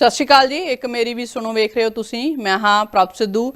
ਸਤਿ ਸ਼੍ਰੀ ਅਕਾਲ ਜੀ। ਇੱਕ ਮੇਰੀ ਵੀ ਸੁਣੋ, ਵੇਖ ਰਹੇ ਹੋ ਤੁਸੀਂ। ਮੈਂ ਹਾਂ ਪ੍ਰਭ ਸਿੱਧੂ।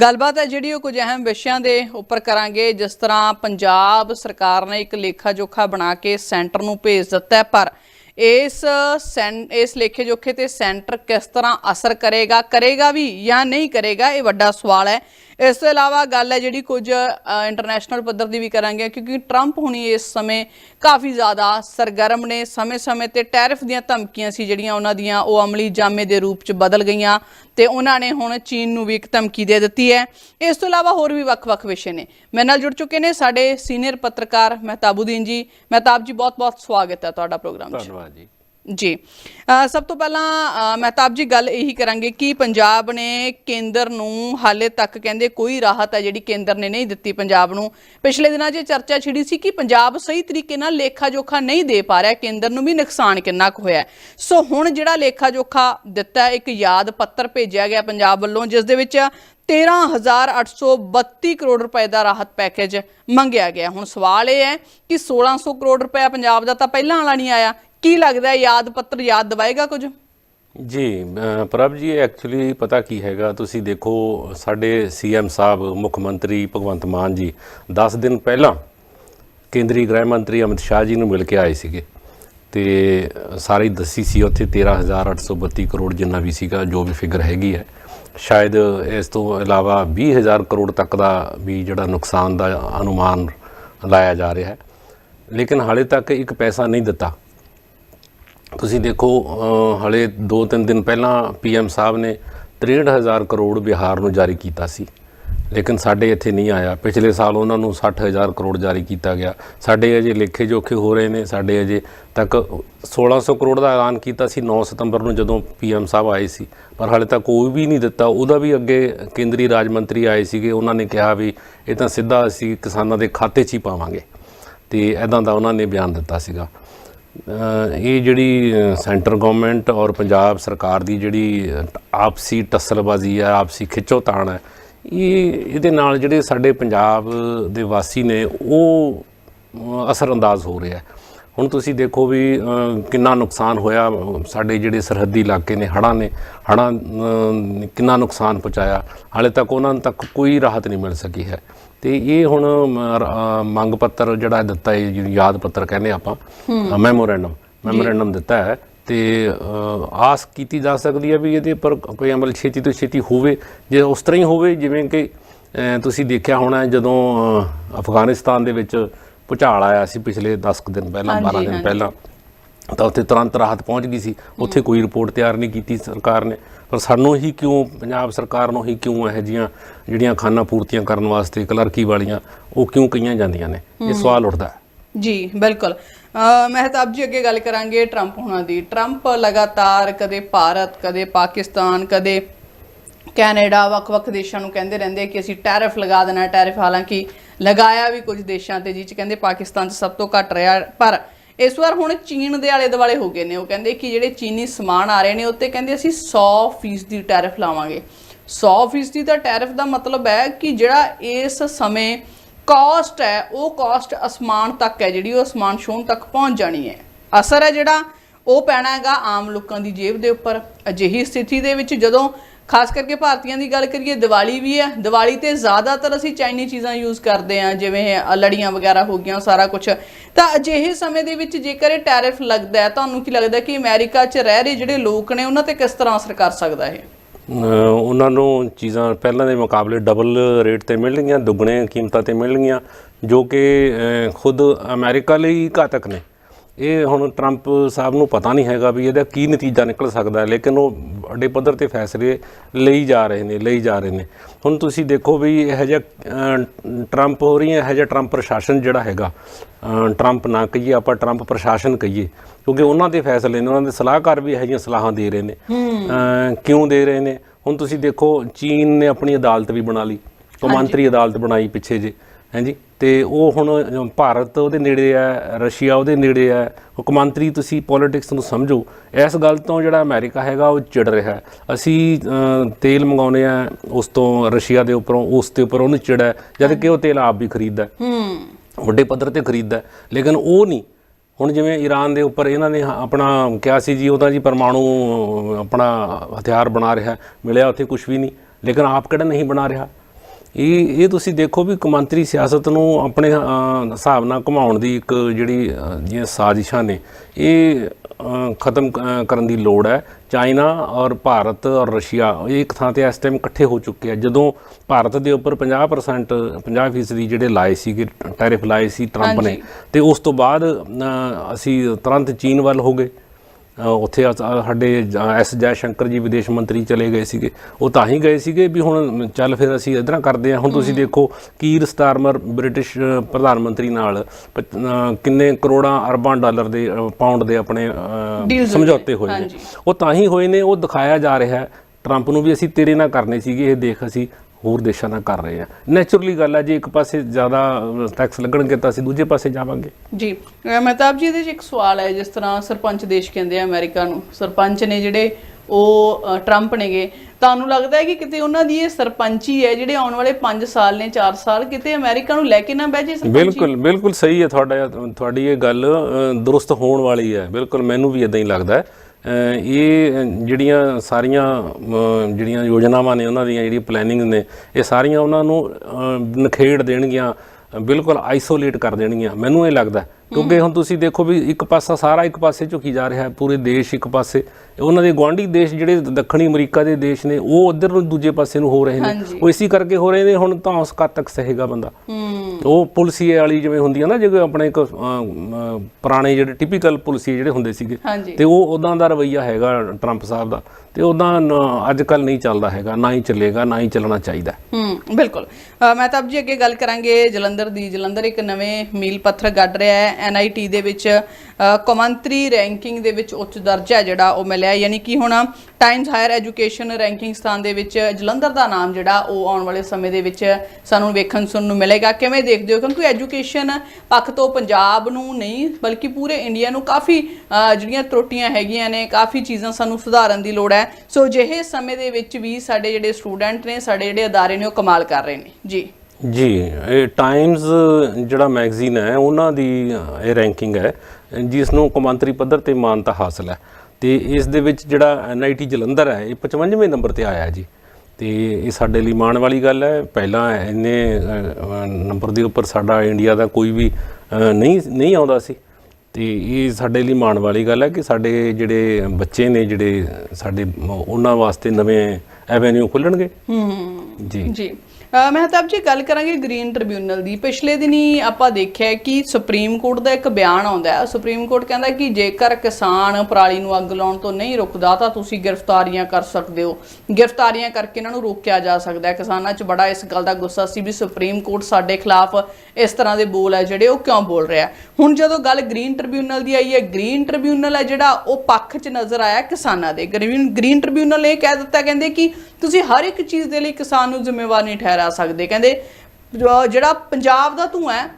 ਗੱਲਬਾਤ ਹੈ ਜਿਹੜੀ ਉਹ ਕੁਝ ਅਹਿਮ ਵਿਸ਼ਿਆਂ ਦੇ ਉੱਪਰ ਕਰਾਂਗੇ। ਜਿਸ ਤਰ੍ਹਾਂ ਪੰਜਾਬ ਸਰਕਾਰ ਨੇ ਇੱਕ ਲੇਖਾ ਜੋਖਾ ਬਣਾ ਕੇ ਸੈਂਟਰ ਨੂੰ ਭੇਜ ਦਿੱਤਾ ਹੈ, ਪਰ ਇਸ ਸੈਂ- ਇਸ ਲੇਖੇ ਜੋਖੇ ਤੇ ਸੈਂਟਰ ਕਿਸ ਤਰ੍ਹਾਂ ਅਸਰ ਕਰੇਗਾ ਕਰੇਗਾ ਵੀ ਜਾਂ ਨਹੀਂ ਕਰੇਗਾ, ਇਹ ਵੱਡਾ ਸਵਾਲ ਹੈ। ਇਸ ਤੋਂ ਇਲਾਵਾ ਗੱਲ ਹੈ ਜਿਹੜੀ ਕੁਝ ਇੰਟਰਨੈਸ਼ਨਲ ਪੱਧਰ ਦੀ ਵੀ ਕਰਾਂਗੇ, ਕਿਉਂਕਿ ਟਰੰਪ ਹੁਣੀ ਇਸ ਸਮੇਂ ਕਾਫੀ ਜ਼ਿਆਦਾ ਸਰਗਰਮ ਨੇ। ਸਮੇਂ-ਸਮੇਂ ਤੇ ਟੈਰਿਫ ਦੀਆਂ ਧਮਕੀਆਂ ਸੀ ਜਿਹੜੀਆਂ ਉਹਨਾਂ ਦੀਆਂ, ਉਹ ਅਮਲੀ ਜਾਮੇ ਦੇ ਰੂਪ 'ਚ ਬਦਲ ਗਈਆਂ ਤੇ ਉਹਨਾਂ ਨੇ ਹੁਣ ਚੀਨ ਨੂੰ ਵੀ ਇੱਕ ਧਮਕੀ ਦੇ ਦਿੱਤੀ ਹੈ। ਇਸ ਤੋਂ ਇਲਾਵਾ ਹੋਰ ਵੀ ਵੱਖ-ਵੱਖ ਵਿਸ਼ੇ ਨੇ। ਮੇਰੇ ਨਾਲ ਜੁੜ ਚੁੱਕੇ ਨੇ ਸਾਡੇ ਸੀਨੀਅਰ ਪੱਤਰਕਾਰ ਮਹਿਤਾਬੁਦੀਨ ਜੀ। ਮਹਿਤਾਬ ਜੀ, ਬਹੁਤ-ਬਹੁਤ ਸਵਾਗਤ ਹੈ ਤੁਹਾਡਾ ਪ੍ਰੋਗਰਾਮ 'ਚ। ਧੰਨਵਾਦ ਜੀ। ਜੀ। ਸਭ ਤੋਂ ਪਹਿਲਾਂ ਮਹਿਤਾਬ ਜੀ, ਗੱਲ ਇਹੀ ਕਰਾਂਗੇ ਕਿ ਪੰਜਾਬ ਨੇ ਕੇਂਦਰ ਨੂੰ ਹਾਲੇ ਤੱਕ ਕਹਿੰਦੇ ਕੋਈ ਰਾਹਤ ਹੈ ਜਿਹੜੀ ਕੇਂਦਰ ਨੇ ਨਹੀਂ ਦਿੱਤੀ ਪੰਜਾਬ ਨੂੰ। ਪਿਛਲੇ ਦਿਨਾਂ 'ਚ ਚਰਚਾ ਛਿੜੀ ਸੀ ਕਿ ਪੰਜਾਬ ਸਹੀ ਤਰੀਕੇ ਨਾਲ ਲੇਖਾ ਜੋਖਾ ਨਹੀਂ ਦੇ ਪਾ ਰਿਹਾ, ਕੇਂਦਰ ਨੂੰ ਵੀ ਨੁਕਸਾਨ ਕਿੰਨਾ ਕੁ ਹੋਇਆ ਸੋ ਹੁਣ ਜਿਹੜਾ ਲੇਖਾ ਜੋਖਾ ਦਿੱਤਾ ਇੱਕ ਯਾਦ ਪੱਤਰ ਭੇਜਿਆ ਗਿਆ ਪੰਜਾਬ ਵੱਲੋਂ, ਜਿਸ ਦੇ ਵਿੱਚ 13832 ਕਰੋੜ ਰੁਪਏ ਦਾ ਰਾਹਤ ਪੈਕੇਜ ਮੰਗਿਆ ਗਿਆ। ਹੁਣ ਸਵਾਲ ਇਹ ਹੈ ਕਿ 1600 ਕਰੋੜ ਰੁਪਏ ਪੰਜਾਬ ਦਾ ਤਾਂ ਪਹਿਲਾਂ ਵਾਲਾ ਨਹੀਂ ਆਇਆ ਕੀ ਲੱਗਦਾ ਯਾਦ ਪੱਤਰ ਯਾਦ ਦਿਵਾਏਗਾ ਕੁਝ? ਜੀ ਪ੍ਰਭ ਜੀ ਐਕਚੁਅਲੀ ਪਤਾ ਕੀ ਹੈਗਾ, ਤੁਸੀਂ ਦੇਖੋ, ਸਾਡੇ ਸੀਐਮ ਸਾਹਿਬ, ਮੁੱਖ ਮੰਤਰੀ ਭਗਵੰਤ ਮਾਨ ਜੀ 10 ਦਿਨ ਪਹਿਲਾਂ ਕੇਂਦਰੀ ਗ੍ਰਹਿ ਮੰਤਰੀ ਅਮਿਤ ਸ਼ਾਹ ਜੀ ਨੂੰ ਮਿਲ ਕੇ ਆਏ ਸੀਗੇ। ਤੇ ਸਾਰੀ ਦੱਸੀ ਸੀ ਉੱਥੇ 13832 ਕਰੋੜ ਜਿੰਨਾ ਵੀ ਸੀਗਾ, ਜੋ ਵੀ ਫਿਗਰ ਹੈਗੀ ਹੈ। ਸ਼ਾਇਦ ਇਸ ਤੋਂ ਇਲਾਵਾ 20000 ਕਰੋੜ ਤੱਕ ਦਾ ਵੀ ਜਿਹੜਾ ਨੁਕਸਾਨ ਦਾ ਅਨੁਮਾਨ ਲਾਇਆ ਜਾ ਰਿਹਾ ਹੈ। ਲੇਕਿਨ ਹਾਲੇ ਤੱਕ ਇੱਕ ਪੈਸਾ ਨਹੀਂ ਦਿੱਤਾ। ਤੁਸੀਂ ਦੇਖੋ ਅਹ, ਹਲੇ 2-3 ਦਿਨ ਪਹਿਲਾਂ ਪੀਐਮ ਸਾਹਿਬ ਨੇ 63000 ਕਰੋੜ ਬਿਹਾਰ ਨੂੰ ਜਾਰੀ ਕੀਤਾ ਸੀ। ਲੇਕਿਨ ਸਾਡੇ ਇੱਥੇ ਨਹੀਂ ਆਇਆ। ਪਿਛਲੇ ਸਾਲ ਉਹਨਾਂ ਨੂੰ 60000 ਕਰੋੜ ਜਾਰੀ ਕੀਤਾ ਗਿਆ। ਸਾਡੇ ਅਜੇ ਲੇਖੇ ਜੋਖੇ ਹੋ ਰਹੇ ਨੇ। ਸਾਡੇ ਅਜੇ ਤੱਕ 1600 ਕਰੋੜ ਦਾ ਐਲਾਨ ਕੀਤਾ ਸੀ 9 ਸਤੰਬਰ ਨੂੰ ਜਦੋਂ ਪੀਐਮ ਸਾਹਿਬ ਆਏ ਸੀ। ਪਰ ਹਾਲੇ ਤੱਕ ਕੋਈ ਵੀ ਨਹੀਂ ਦਿੱਤਾ। ਉਹਦਾ ਵੀ ਅੱਗੇ ਕੇਂਦਰੀ ਰਾਜ ਮੰਤਰੀ ਆਏ ਸੀਗੇ। ਉਹਨਾਂ ਨੇ ਕਿਹਾ ਵੀ ਇਹ ਤਾਂ ਸਿੱਧਾ ਅਸੀਂ ਕਿਸਾਨਾਂ ਦੇ ਖਾਤੇ 'ਚ ਹੀ ਪਾਵਾਂਗੇ। ਤੇ ਐਦਾਂ ਦਾ ਉਹਨਾਂ ਨੇ ਬਿਆਨ ਦਿੱਤਾ ਸੀਗਾ। ਇਹ ਜਿਹੜੀ ਸੈਂਟਰ ਗਵਰਨਮੈਂਟ ਔਰ ਪੰਜਾਬ ਸਰਕਾਰ ਦੀ ਜਿਹੜੀ ਆਪਸੀ ਟਸਲਬਾਜ਼ੀ ਹੈ, ਆਪਸੀ ਖਿੱਚੋਤਾਣ ਹੈ, ਇਹ, ਇਹਦੇ ਨਾਲ ਜਿਹੜੇ ਸਾਡੇ ਪੰਜਾਬ ਦੇ ਵਾਸੀ ਨੇ, ਉਹ ਅਸਰਅੰਦਾਜ਼ ਹੋ ਰਿਹਾ ਹੁਣ ਤੁਸੀਂ ਦੇਖੋ ਵੀ ਕਿੰਨਾ ਨੁਕਸਾਨ ਹੋਇਆ, ਸਾਡੇ ਜਿਹੜੇ ਸਰਹੱਦੀ ਇਲਾਕੇ ਨੇ, ਹੜ੍ਹਾਂ ਨੇ, ਹੜ੍ਹਾਂ ਕਿੰਨਾ ਨੁਕਸਾਨ ਪਹੁੰਚਾਇਆ, ਹਾਲੇ ਤੱਕ ਉਹਨਾਂ ਤੱਕ ਕੋਈ ਰਾਹਤ ਨਹੀਂ ਮਿਲ ਸਕੀ ਹੈ। ਤੇ ਇਹ ਹੁਣ ਮੰਗ ਪੱਤਰ ਜਿਹੜਾ ਦਿੱਤਾ ਹੈ ਯਾਦ ਪੱਤਰ ਕਹਿੰਦੇ ਆਪਾਂ ਮੈਮੋਰੈਂਡਮ ਮੈਮੋਰੈਂਡਮ ਦਿੱਤਾ ਹੈ ਤੇ ਆਸ ਕੀਤੀ ਜਾ ਸਕਦੀ ਹੈ ਵੀ ਇਹਦੇ ਪਰ ਕੋਈ ਅਮਲ ਛੇਤੀ ਤੋਂ ਛੇਤੀ ਹੋਵੇ ਜੇ ਉਸ ਤਰ੍ਹਾਂ ਹੀ ਹੋਵੇ ਜਿਵੇਂ ਕਿ ਤੁਸੀਂ ਦੇਖਿਆ ਹੋਣਾ ਜਦੋਂ ਅਫਗਾਨਿਸਤਾਨ ਦੇ ਵਿੱਚ ਭੁਚਾਲ ਆਇਆ ਸੀ ਪਿਛਲੇ 10 ਕੁ ਦਿਨ ਪਹਿਲਾਂ ਹਾਂਜੀ, 12 ਦਿਨ। ਪਹਿਲਾਂ ਤਾਂ ਉੱਥੇ ਤੁਰੰਤ ਰਾਹਤ ਪਹੁੰਚ ਗਈ ਸੀ। ਉੱਥੇ ਕੋਈ ਰਿਪੋਰਟ ਤਿਆਰ ਨਹੀਂ ਕੀਤੀ ਸਰਕਾਰ ਨੇ। ਪਰ ਸਾਨੂੰ ਹੀ ਕਿਉਂ ਪੰਜਾਬ ਸਰਕਾਰ ਨੂੰ ਹੀ ਕਿਉਂ ਇਹੋ ਜਿਹੀਆਂ ਜਿਹੜੀਆਂ ਖਾਨਾ ਪੂਰਤੀਆਂ ਕਰਨ ਵਾਸਤੇ ਕਲਰਕੀ ਵਾਲੀਆਂ ਉਹ ਕਿਉਂ ਕਹੀਆਂ ਜਾਂਦੀਆਂ ਨੇ? ਇਹ ਸਵਾਲ ਉੱਠਦਾ ਹੈ। ਜੀ ਬਿਲਕੁਲ। ਮਹਿਤਾਬ ਜੀ ਅੱਗੇ ਗੱਲ ਕਰਾਂਗੇ ਟਰੰਪ ਹੁਣਾਂ ਦੀ। ਟਰੰਪ ਲਗਾਤਾਰ ਕਦੇ ਭਾਰਤ ਕਦੇ ਪਾਕਿਸਤਾਨ ਕਦੇ ਕੈਨੇਡਾ ਵੱਖ-ਵੱਖ ਦੇਸ਼ਾਂ ਨੂੰ ਕਹਿੰਦੇ ਰਹਿੰਦੇ ਕਿ ਅਸੀਂ ਟੈਰਿਫ ਲਗਾ ਦੇਣਾ ਟੈਰਿਫ ਹਾਲਾਂਕਿ ਲਗਾਇਆ ਵੀ ਕੁਝ ਦੇਸ਼ਾਂ ਤੇ ਜਿਹ ਚ ਕਹਿੰਦੇ ਪਾਕਿਸਤਾਨ 'ਚ ਸਭ ਤੋਂ ਘੱਟ ਰਿਹਾ। ਪਰ ਇਸ ਵਾਰ ਹੁਣ ਚੀਨ ਦੇ ਆਲੇ ਦੁਆਲੇ ਹੋ ਗਏ ਨੇ। ਉਹ ਕਹਿੰਦੇ ਕਿ ਜਿਹੜੇ ਚੀਨੀ ਸਮਾਨ ਆ ਰਹੇ ਨੇ ਉੱਤੇ ਕਹਿੰਦੇ ਅਸੀਂ 100% ਦੀ ਟੈਰਿਫ ਲਾਵਾਂਗੇ। 100% ਦਾ ਟੈਰਿਫ ਦਾ ਮਤਲਬ ਹੈ ਕਿ ਜਿਹੜਾ ਇਸ ਸਮੇਂ ਕਾਸਟ ਹੈ, ਉਹ ਕਾਸਟ ਅਸਮਾਨ ਤੱਕ ਹੈ, ਜਿਹੜੀ ਉਹ ਅਸਮਾਨ ਛੂਹਣ ਤੱਕ ਪਹੁੰਚ ਜਾਣੀ ਹੈ। ਅਸਰ ਹੈ ਜਿਹੜਾ, ਉਹ ਪੈਣਾ ਹੈਗਾ ਆਮ ਲੋਕਾਂ ਦੀ ਜੇਬ ਦੇ ਉੱਪਰ। ਅਜਿਹੀ ਸਥਿਤੀ ਦੇ ਵਿੱਚ ਜਦੋਂ ਖਾਸ ਕਰਕੇ ਭਾਰਤੀਆਂ ਦੀ ਗੱਲ ਕਰੀਏ, ਦੀਵਾਲੀ ਵੀ ਹੈ। ਦੀਵਾਲੀ ਤੇ ਜ਼ਿਆਦਾਤਰ ਅਸੀਂ ਚਾਈਨੀ ਚੀਜ਼ਾਂ ਯੂਜ਼ ਕਰਦੇ ਹਾਂ, ਜਿਵੇਂ ਇਹ ਲੜੀਆਂ ਵਗੈਰਾ ਹੋ ਗਈਆਂ ਸਾਰਾ ਕੁਝ ਤਾਂ ਅਜਿਹੇ ਸਮੇਂ ਦੇ ਵਿੱਚ ਜੇਕਰ ਇਹ ਟੈਰਿਫ ਲੱਗਦਾ ਹੈ, ਤੁਹਾਨੂੰ ਕੀ ਲੱਗਦਾ ਕਿ ਅਮਰੀਕਾ 'ਚ ਰਹਿ ਰਹੇ ਜਿਹੜੇ ਲੋਕ ਨੇ, ਉਹਨਾਂ ਤੇ ਕਿਸ ਤਰ੍ਹਾਂ ਅਸਰ ਕਰ ਸਕਦਾ ਹੈ ਉਹਨਾਂ ਨੂੰ ਚੀਜ਼ਾਂ ਪਹਿਲਾਂ ਦੇ ਮੁਕਾਬਲੇ ਡਬਲ ਰੇਟ ਤੇ ਮਿਲਣਗੀਆਂ, ਦੁੱਗਣੇ ਕੀਮਤਾਂ ਤੇ ਮਿਲਣਗੀਆਂ, ਜੋ ਕਿ ਖੁਦ ਅਮਰੀਕਾ ਲਈ ਘਾਤਕ ਨੇ। ਇਹ ਹੁਣ ਟਰੰਪ ਸਾਹਿਬ ਨੂੰ ਪਤਾ ਨਹੀਂ ਹੈਗਾ ਵੀ ਇਹਦਾ ਕੀ ਨਤੀਜਾ ਨਿਕਲ ਸਕਦਾ ਹੈ ਲੇਕਿਨ ਉਹ ਵੱਡੇ ਪੱਧਰ ਤੇ ਫੈਸਲੇ ਲਈ ਜਾ ਰਹੇ ਨੇ ਲਈ ਜਾ ਰਹੇ ਨੇ। ਹੁਣ ਤੁਸੀਂ ਦੇਖੋ ਵੀ ਇਹ ਜਿਹਾ ਟਰੰਪ ਹੋ ਰਹੀ ਹੈ ਇਹ ਜਿਹਾ ਟਰੰਪ ਪ੍ਰਸ਼ਾਸਨ ਜਿਹੜਾ ਹੈਗਾ ਟਰੰਪ ਨਾ ਕਹੀਏ ਆਪਾਂ ਟਰੰਪ ਪ੍ਰਸ਼ਾਸਨ ਕਹੀਏ ਕਿਉਂਕਿ ਉਹਨਾਂ ਦੇ ਫੈਸਲੇ ਨੇ ਉਹਨਾਂ ਦੇ ਸਲਾਹਕਾਰ ਵੀ ਇਹੋ ਜਿਹੀਆਂ ਸਲਾਹਾਂ ਦੇ ਰਹੇ ਨੇ। ਕਿਉਂ ਦੇ ਰਹੇ ਨੇ? ਹੁਣ ਤੁਸੀਂ ਦੇਖੋ ਚੀਨ ਨੇ ਆਪਣੀ ਅਦਾਲਤ ਵੀ ਬਣਾ ਲਈ ਕੌਮਾਂਤਰੀ ਅਦਾਲਤ ਬਣਾਈ ਪਿੱਛੇ ਜੇ ਹਾਂਜੀ ਤੇ ਉਹ ਹੁਣ ਭਾਰਤ ਉਹਦੇ ਨੇੜੇ ਹੈ ਰਸ਼ੀਆ ਉਹਦੇ ਨੇੜੇ ਹੈ। ਹੁਕਮਾਂਤਰੀ ਤੁਸੀਂ ਪੋਲਿਟਿਕਸ ਨੂੰ ਸਮਝੋ। ਇਸ ਗੱਲ ਤੋਂ ਜਿਹੜਾ ਅਮਰੀਕਾ ਹੈਗਾ ਉਹ ਚਿੜ ਰਿਹਾ। ਅਸੀਂ ਤੇਲ ਮੰਗਾਉਨੇ ਆ ਉਸ ਤੋਂ ਰਸ਼ੀਆ ਦੇ ਉੱਪਰੋਂ ਉਸ ਦੇ ਉੱਪਰ ਉਹਨੂੰ ਚਿੜ ਹੈ। ਜਦ ਕਿ ਉਹ ਤੇਲ ਆਪ ਵੀ ਖਰੀਦਦਾ ਹੈ। ਵੱਡੇ ਪੱਧਰ ਤੇ ਖਰੀਦਦਾ। ਲੇਕਿਨ ਉਹ ਨਹੀਂ। ਹੁਣ ਜਿਵੇਂ ਈਰਾਨ ਦੇ ਉੱਪਰ ਇਹਨਾਂ ਨੇ ਆਪਣਾ ਕਿਹਾ ਸੀ ਜੀ ਉਹਦਾ ਜੀ ਪਰਮਾਣੂ ਆਪਣਾ ਹਥਿਆਰ ਬਣਾ ਰਿਹਾ ਮਿਲਿਆ ਉੱਥੇ ਕੁਝ ਵੀ ਨਹੀਂ। ਲੇਕਿਨ ਆਪ ਕਿਹੜਾ ਨਹੀਂ ਬਣਾ ਰਿਹਾ? ਇਹ ਇਹ ਤੁਸੀਂ ਦੇਖੋ ਵੀ ਕੌਮਾਂਤਰੀ ਸਿਆਸਤ ਨੂੰ ਆਪਣੇ ਹਿਸਾਬ ਨਾਲ ਘੁਮਾਉਣ ਦੀ ਇੱਕ ਜਿਹੜੀ ਜਿਹੜੀਆਂ ਸਾਜ਼ਿਸ਼ਾਂ ਨੇ ਇਹ ਖਤਮ ਕਰਨ ਦੀ ਲੋੜ ਹੈ। ਚਾਈਨਾ ਔਰ ਭਾਰਤ ਔਰ ਰਸ਼ੀਆ ਇਹ ਇੱਕ ਥਾਂ ਤੇ ਇਸ ਟਾਈਮ ਇਕੱਠੇ ਹੋ ਚੁੱਕੇ ਆ। ਜਦੋਂ ਭਾਰਤ ਦੇ ਉੱਪਰ 50% 50% ਦੀ ਜਿਹੜੇ ਲਾਏ ਸੀਗੇ ਟੈਰਿਫ ਲਾਏ ਸੀ ਟਰੰਪ ਨੇ ਤੇ ਉਸ ਤੋਂ ਬਾਅਦ ਅਸੀਂ ਤੁਰੰਤ ਚੀਨ ਵੱਲ ਹੋ ਗਏ। ਉੱਥੇ ਸਾਡੇ ਐਸ ਜੈ ਸ਼ੰਕਰ ਜੀ ਵਿਦੇਸ਼ ਮੰਤਰੀ ਚਲੇ ਗਏ ਸੀਗੇ। ਉਹ ਤਾਂ ਹੀ ਗਏ ਸੀਗੇ ਵੀ ਹੁਣ ਚੱਲ ਫਿਰ ਅਸੀਂ ਇਦਾਂ ਕਰਦੇ ਹਾਂ। ਹੁਣ ਤੁਸੀਂ ਦੇਖੋ ਕੀਰ ਸਟਾਰਮਰ ਬ੍ਰਿਟਿਸ਼ ਪ੍ਰਧਾਨ ਮੰਤਰੀ ਨਾਲ ਕਿੰਨੇ ਕਰੋੜਾਂ ਅਰਬਾਂ ਡਾਲਰ ਦੇ ਪਾਉਂਡ ਦੇ ਆਪਣੇ ਸਮਝੌਤੇ ਹੋਏ ਨੇ। ਉਹ ਤਾਂ ਹੀ ਹੋਏ ਨੇ ਉਹ ਦਿਖਾਇਆ ਜਾ ਰਿਹਾ ਹੈ। ਟਰੰਪ ਨੂੰ ਵੀ ਅਸੀਂ ਤੇਰੇ ਨਾਲ ਕਰਨੇ ਸੀਗੇ ਇਹ ਦੇਖ ਅਸੀਂ। ਹੋਰ ਦੇਸ਼ਾਂ ਨਾਲ ਕਰ ਰਹੇ ਹਾਂ ਨੇਚਰਲੀ ਗੱਲ ਹੈ ਜੇ ਇੱਕ ਪਾਸੇ ਜ਼ਿਆਦਾ ਟੈਕਸ ਲੱਗਣਗੇ ਤਾਂ ਅਸੀਂ ਦੂਜੇ ਪਾਸੇ ਜਾਵਾਂਗੇ। ਜੀ ਮਹਿਤਾਬ ਜੀ ਇਹਦੇ 'ਚ ਇੱਕ ਸਵਾਲ ਹੈ ਜਿਸ ਤਰ੍ਹਾਂ ਸਰਪੰਚ ਦੇਸ਼ ਕਹਿੰਦੇ ਆ ਅਮਰੀਕਾ ਨੂੰ। ਸਰਪੰਚ ਨੇ ਜਿਹੜੇ ਉਹ ਟਰੰਪ ਨੇਗੇ। ਤੁਹਾਨੂੰ ਲੱਗਦਾ ਹੈ ਕਿ ਕਿਤੇ ਉਹਨਾਂ ਦੀ ਇਹ ਸਰਪੰਚੀ ਹੈ ਜਿਹੜੇ ਆਉਣ ਵਾਲੇ 5 ਸਾਲ ਨੇ 4 ਸਾਲ ਕਿਤੇ ਅਮਰੀਕਾ ਨੂੰ ਲੈ ਕੇ ਨਾ ਬਹਿ ਜੇ ਸਰਪੰਚੀ? ਬਿਲਕੁਲ ਬਿਲਕੁਲ ਸਹੀ ਹੈ ਤੁਹਾਡਾ ਤੁਹਾਡੀ ਇਹ ਗੱਲ ਦਰੁਸਤ ਹੋਣ ਵਾਲੀ ਹੈ। ਬਿਲਕੁਲ ਮੈਨੂੰ ਵੀ ਇਦਾਂ ਹੀ ਲੱਗਦਾ ਹੈ। ਇਹ ਜਿਹੜੀਆਂ ਸਾਰੀਆਂ ਜਿਹੜੀਆਂ ਯੋਜਨਾਵਾਂ ਨੇ ਉਹਨਾਂ ਦੀਆਂ ਜਿਹੜੀਆਂ ਪਲੈਨਿੰਗ ਨੇ ਇਹ ਸਾਰੀਆਂ ਉਹਨਾਂ ਨੂੰ ਅ, ਨਖੇੜ ਦੇਣਗੀਆਂ ਬਿਲਕੁਲ ਆਈਸੋਲੇਟ ਕਰ ਦੇਣਗੀਆਂ। ਮੈਨੂੰ ਇਹ ਲੱਗਦਾ ਕਿਉਂਕਿ ਹੁਣ ਤੁਸੀਂ ਦੇਖੋ ਵੀ ਇੱਕ ਪਾਸਾ ਸਾਰਾ ਇੱਕ ਪਾਸੇ ਝੁਕੀ ਜਾ ਰਿਹਾ ਹੈ ਪੂਰੇ ਦੇਸ਼ ਇੱਕ ਪਾਸੇ। ਉਹਨਾਂ ਦੇ ਗਵਾਂਢੀ ਦੇਸ਼ ਜਿਹੜੇ ਦੱਖਣੀ ਅਮਰੀਕਾ ਦੇ ਦੇਸ਼ ਨੇ ਉਹ ਉਧਰ ਨੂੰ ਦੂਜੇ ਪਾਸੇ ਨੂੰ ਹੋ ਰਹੇ ਨੇ। ਉਹ ਇਸੇ ਕਰਕੇ ਹੋ ਰਹੇ ਨੇ ਹੁਣ ਤਾਂ ਉਸ ਕਦ ਤੱਕ ਸਹੇਗਾ ਬੰਦਾ? ਹੂੰ। ਉਹ ਪੁਲਸੀਏ ਵਾਲੀ ਜਿਵੇਂ ਹੁੰਦੀ ਆ ਨਾ ਜਿਵੇਂ ਆਪਣੇ ਇੱਕ ਪੁਰਾਣੇ ਜਿਹੜੇ ਟਿਪੀਕਲ ਪੁਲਸੀਏ ਜਿਹੜੇ ਹੁੰਦੇ ਸੀਗੇ। ਤੇ ਉਹ ਉਦਾਂ ਦਾ ਰਵਈਆ ਹੈਗਾ ਟਰੰਪ ਸਾਹਿਬ ਦਾ। ਤੇ ਉਦਾਂ ਅੱਜ ਕੱਲ ਨਹੀਂ ਚੱਲਦਾ ਹੈਗਾ ਨਾ ਹੀ ਚੱਲੇਗਾ ਨਾ ਹੀ ਚੱਲਣਾ ਚਾਹੀਦਾ। ਹੂੰ ਬਿਲਕੁਲ। ਮਹਿਤਾਬ ਜੀ ਅੱਗੇ ਗੱਲ ਕਰਾਂਗੇ ਜਲੰਧਰ ਦੀ। ਜਲੰਧਰ ਇੱਕ ਨਵੇਂ ਮੀਲ ਪੱਥਰ ਗੱਡ ਰਿਹਾ ਹੈ। ਐਨਆਈਟੀ ਦੇ ਵਿੱਚ ਅਹ ਕੌਮਾਂਤਰੀ ਰੈਂਕਿੰਗ ਦੇ ਵਿੱਚ ਉੱਚ ਦਰਜਾ ਹੈ ਜਿਹੜਾ ਉਹ ਮਿਲਿਆ। ਯਾਨੀ ਕਿ ਹੁਣ ਟਾਈਮਸ ਹਾਇਰ ਐਜੂਕੇਸ਼ਨ ਰੈਂਕਿੰਗ ਸਥਾਨ ਦੇ ਵਿੱਚ ਜਲੰਧਰ ਦਾ ਨਾਮ ਜਿਹੜਾ ਉਹ ਆਉਣ ਵਾਲੇ ਸਮੇਂ ਦੇ ਵਿੱਚ ਸਾਨੂੰ ਵੇਖਣ ਸੁਣਨ ਨੂੰ ਮਿਲੇਗਾ। ਕਿਵੇਂ ਦੇਖਦੇ ਹੋ? ਕਿਉਂਕਿ ਐਜੂਕੇਸ਼ਨ ਪੱਖ ਤੋਂ ਪੰਜਾਬ ਨੂੰ ਨਹੀਂ, ਬਲਕਿ ਪੂਰੇ ਇੰਡੀਆ ਨੂੰ ਕਾਫੀ ਜਿਹੜੀਆਂ ਤਰੁੱਟੀਆਂ ਹੈਗੀਆਂ ਨੇ, ਕਾਫੀ ਚੀਜ਼ਾਂ ਸਾਨੂੰ ਸੁਧਾਰਨ ਦੀ ਲੋੜ ਹੈ। ਸੋ ਜਿਹੇ ਸਮੇਂ ਦੇ ਵਿੱਚ ਵੀ ਸਾਡੇ ਜਿਹੜੇ ਸਟੂਡੈਂਟ ਨੇ, ਸਾਡੇ ਜਿਹੜੇ ਅਦਾਰੇ ਨੇ ਉਹ ਕਮਾਲ ਕਰ ਰਹੇ ਨੇ। ਜੀ। ਜੀ ਇਹ ਟਾਈਮਜ਼ ਜਿਹੜਾ ਮੈਗਜ਼ੀਨ ਹੈ ਉਹਨਾਂ ਦੀ ਇਹ ਰੈਂਕਿੰਗ ਹੈ ਜਿਸ ਨੂੰ ਕੌਮਾਂਤਰੀ ਪੱਧਰ ਤੇ ਮਾਨਤਾ ਹਾਸਲ ਹੈ। ਤੇ ਇਸ ਦੇ ਵਿੱਚ ਜਿਹੜਾ ਐਨਆਈਟੀ ਜਲੰਧਰ ਹੈ ਇਹ 55ਵੇਂ ਨੰਬਰ ਤੇ ਆਇਆ ਜੀ। ਤੇ ਇਹ ਸਾਡੇ ਲਈ ਮਾਣ ਵਾਲੀ ਗੱਲ ਹੈ। ਪਹਿਲਾਂ ਇੰਨੇ ਨੰਬਰ ਦੇ ਉੱਪਰ ਸਾਡਾ ਇੰਡੀਆ ਦਾ ਕੋਈ ਵੀ ਨਹੀਂ ਨਹੀਂ ਆਉਂਦਾ ਸੀ। ਤੇ ਇਹ ਸਾਡੇ ਲਈ ਮਾਣ ਵਾਲੀ ਗੱਲ ਹੈ ਕਿ ਸਾਡੇ ਜਿਹੜੇ ਬੱਚੇ ਨੇ ਜਿਹੜੇ ਸਾਡੇ ਉਹਨਾਂ ਵਾਸਤੇ ਨਵੇਂ ਐਵੇਨਿਊ ਖੁੱਲਣਗੇ। ਹੂੰ। ਜੀ। ਜੀ। ਮਹਿਤਾਬ ਜੀ, ਗੱਲ ਕਰਾਂਗੇ ਗ੍ਰੀਨ ਟ੍ਰਿਬਿਊਨਲ ਦੀ। ਪਿਛਲੇ ਦਿਨੀ ਆਪਾਂ ਦੇਖਿਆ ਕਿ ਸੁਪਰੀਮ ਕੋਰਟ ਦਾ ਇੱਕ ਬਿਆਨ ਆਉਂਦਾ ਹੈ। ਸੁਪਰੀਮ ਕੋਰਟ ਕਹਿੰਦਾ ਕਿ ਜੇਕਰ ਕਿਸਾਨ ਪਰਾਲੀ ਨੂੰ ਅੱਗ ਲਾਉਣ ਤੋਂ ਨਹੀਂ ਰੁਕਦਾ, ਤਾਂ ਤੁਸੀਂ ਗ੍ਰਿਫਤਾਰੀਆਂ ਕਰ ਸਕਦੇ ਹੋ। ਗ੍ਰਿਫਤਾਰੀਆਂ ਕਰਕੇ ਇਹਨਾਂ ਨੂੰ ਰੋਕਿਆ ਜਾ ਸਕਦਾ ਹੈ। ਕਿਸਾਨਾਂ 'ਚ ਬੜਾ ਇਸ ਗੱਲ ਦਾ ਗੁੱਸਾ ਸੀ ਵੀ ਸੁਪਰੀਮ ਕੋਰਟ ਸਾਡੇ ਖਿਲਾਫ ਇਸ ਤਰ੍ਹਾਂ ਦੇ ਬੋਲ ਹੈ ਜਿਹੜੇ ਉਹ ਕਿਉਂ ਬੋਲ ਰਿਹਾ ਹੁਣ ਜਦੋਂ ਗੱਲ ਗ੍ਰੀਨ ਟ੍ਰਿਬਿਊਨਲ ਦੀ ਆਈ ਹੈ ਗ੍ਰੀਨ ਟ੍ਰਿਬਿਊਨਲ ਹੈ ਜਿਹੜਾ ਉਹ ਪੱਖ 'ਚ ਨਜ਼ਰ ਆਇਆ ਕਿਸਾਨਾਂ ਦੇ। ਗ੍ਰੀਨ ਗ੍ਰੀਨ ਟ੍ਰਿਬਿਊਨਲ ਇਹ ਕਹਿ ਦਿੱਤਾ, ਕਹਿੰਦੇ ਕਿ ਤੁਸੀਂ ਹਰ ਇੱਕ ਚੀਜ਼ ਦੇ ਲਈ ਕਿਸਾਨ ਨੂੰ ਜ਼ਿੰਮੇਵਾਰ ਨਹੀਂ ਠਹਿਰਾ ਸਕਦੇ। ਕਹਿੰਦੇ ਜਿਹੜਾ ਪੰਜਾਬ ਦਾ ਧੂੰਆਂ ਹੈ,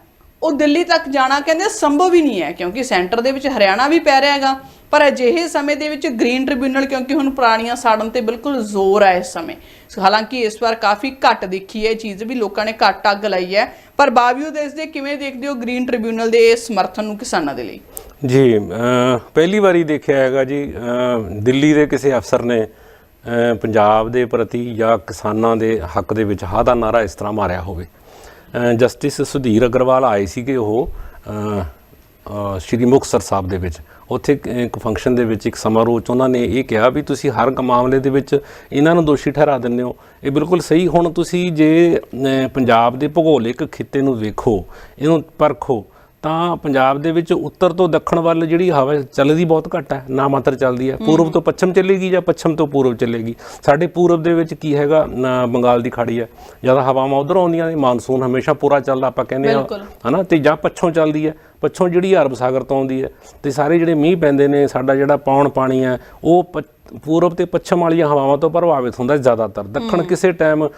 ਉਹ ਦਿੱਲੀ ਤੱਕ ਜਾਣਾ ਕਹਿੰਦੇ ਸੰਭਵ ਹੀ ਨਹੀਂ ਹੈ, ਕਿਉਂਕਿ ਸੈਂਟਰ ਦੇ ਵਿੱਚ ਹਰਿਆਣਾ ਵੀ ਪੈ ਰਿਹਾ ਹੈਗਾ। ਪਰ ਅਜਿਹੇ ਸਮੇਂ ਦੇ ਵਿੱਚ ਗ੍ਰੀਨ ਟ੍ਰਿਬਿਊਨਲ, ਕਿਉਂਕਿ ਹੁਣ ਪੁਰਾਣੀਆਂ ਸਾੜਨ ਤੇ ਬਿਲਕੁਲ ਜ਼ੋਰ ਹੈ ਇਸ ਸਮੇਂ। ਹਾਲਾਂਕਿ ਇਸ ਵਾਰ ਕਾਫੀ ਘੱਟ ਦੇਖੀ ਹੈ, ਇਹ ਚੀਜ਼ ਵੀ ਲੋਕਾਂ ਨੇ ਘੱਟ ਅੱਗ ਲਾਈ ਹੈ। ਪਰ ਬਾਵਜੂਦ ਇਸ ਦੇ ਕਿਵੇਂ ਦੇਖਦੇ ਹੋ ਗ੍ਰੀਨ ਟ੍ਰਿਬਿਊਨਲ ਦੇ ਇਸ ਸਮਰਥਨ ਨੂੰ ਕਿਸਾਨਾਂ ਦੇ ਲਈ? ਜੀ ਪਹਿਲੀ ਵਾਰੀ ਦੇਖਿਆ ਹੈਗਾ ਜੀ ਦਿੱਲੀ ਦੇ ਕਿਸੇ ਅਫਸਰ ਨੇ ਪੰਜਾਬ ਦੇ ਪ੍ਰਤੀ ਜਾਂ ਕਿਸਾਨਾਂ ਦੇ ਹੱਕ ਦੇ ਵਿੱਚ ਹਾ ਦਾ ਨਾਰਾ ਇਸ ਤਰ੍ਹਾਂ ਮਾਰਿਆ ਹੋਵੇ। ਜਸਟਿਸ ਸੁਧੀਰ ਅਗਰਵਾਲ ਆਏ ਸੀਗੇ ਉਹ ਸ਼੍ਰੀ ਮੁਕਤਸਰ ਸਾਹਿਬ ਦੇ ਵਿੱਚ। ਉੱਥੇ ਇੱਕ- ਫੰਕਸ਼ਨ ਦੇ ਵਿੱਚ ਇੱਕ ਸਮਾਰੋਹ 'ਚ ਉਹਨਾਂ ਨੇ ਇਹ ਕਿਹਾ ਵੀ ਤੁਸੀਂ ਹਰ ਮਾਮਲੇ ਦੇ ਵਿੱਚ ਇਹਨਾਂ ਨੂੰ ਦੋਸ਼ੀ ਠਹਿਰਾ ਦਿੰਦੇ ਹੋ। ਇਹ ਬਿਲਕੁਲ ਸਹੀ। ਹੁਣ ਤੁਸੀਂ ਜੇ ਪੰਜਾਬ ਦੇ ਭੂਗੋਲਿਕ ਖਿੱਤੇ ਨੂੰ ਵੇਖੋ, ਇਹਨੂੰ ਪਰਖੋ ਤਾਂ ਪੰਜਾਬ ਦੇ ਵਿੱਚ ਉੱਤਰ ਤੋਂ ਦੱਖਣ ਵੱਲ ਜਿਹੜੀ ਹਵਾ ਚੱਲਦੀ ਬਹੁਤ ਘੱਟ ਹੈ ਨਾ ਮਾਤਰ ਚੱਲਦੀ ਹੈ। ਪੂਰਬ ਤੋਂ ਪੱਛਮ ਚੱਲੇਗੀ ਜਾਂ ਪੱਛਮ ਤੋਂ ਪੂਰਬ ਚੱਲੇਗੀ? ਸਾਡੇ ਪੂਰਬ ਦੇ ਵਿੱਚ ਕੀ ਹੈਗਾ? ਬੰਗਾਲ ਦੀ ਖਾੜੀ ਹੈ। ਜ਼ਿਆਦਾ ਹਵਾਵਾਂ ਉਧਰੋਂ ਆਉਂਦੀਆਂ ਨੇ ਮਾਨਸੂਨ ਹਮੇਸ਼ਾ ਪੂਰਾ ਚੱਲਦਾ ਆਪਾਂ ਕਹਿੰਦੇ ਆ। ਹਨਾ? ਤੇ ਜਾਂ ਪੱਛੋਂ ਚੱਲਦੀ ਹੈ। ਪੱਛੋਂ ਜਿਹੜੀ ਅਰਬ ਸਾਗਰ ਤੋਂ ਆਉਂਦੀ ਹੈ ਤੇ ਸਾਰੇ ਜਿਹੜੇ ਮੀਂਹ ਪੈਂਦੇ ਨੇ ਸਾਡਾ ਜਿਹੜਾ ਪੌਣ ਪਾਣੀ ਹੈ ਉਹ ਪੂਰਬ ਤੇ ਪੱਛਮ ਵਾਲੀਆਂ ਹਵਾਵਾਂ ਤੋਂ ਪ੍ਰਭਾਵਿਤ ਹੁੰਦਾ ਜ਼ਿਆਦਾਤਰ। ਦੱਖਣ ਕਿਸੇ ਟਾਈਮ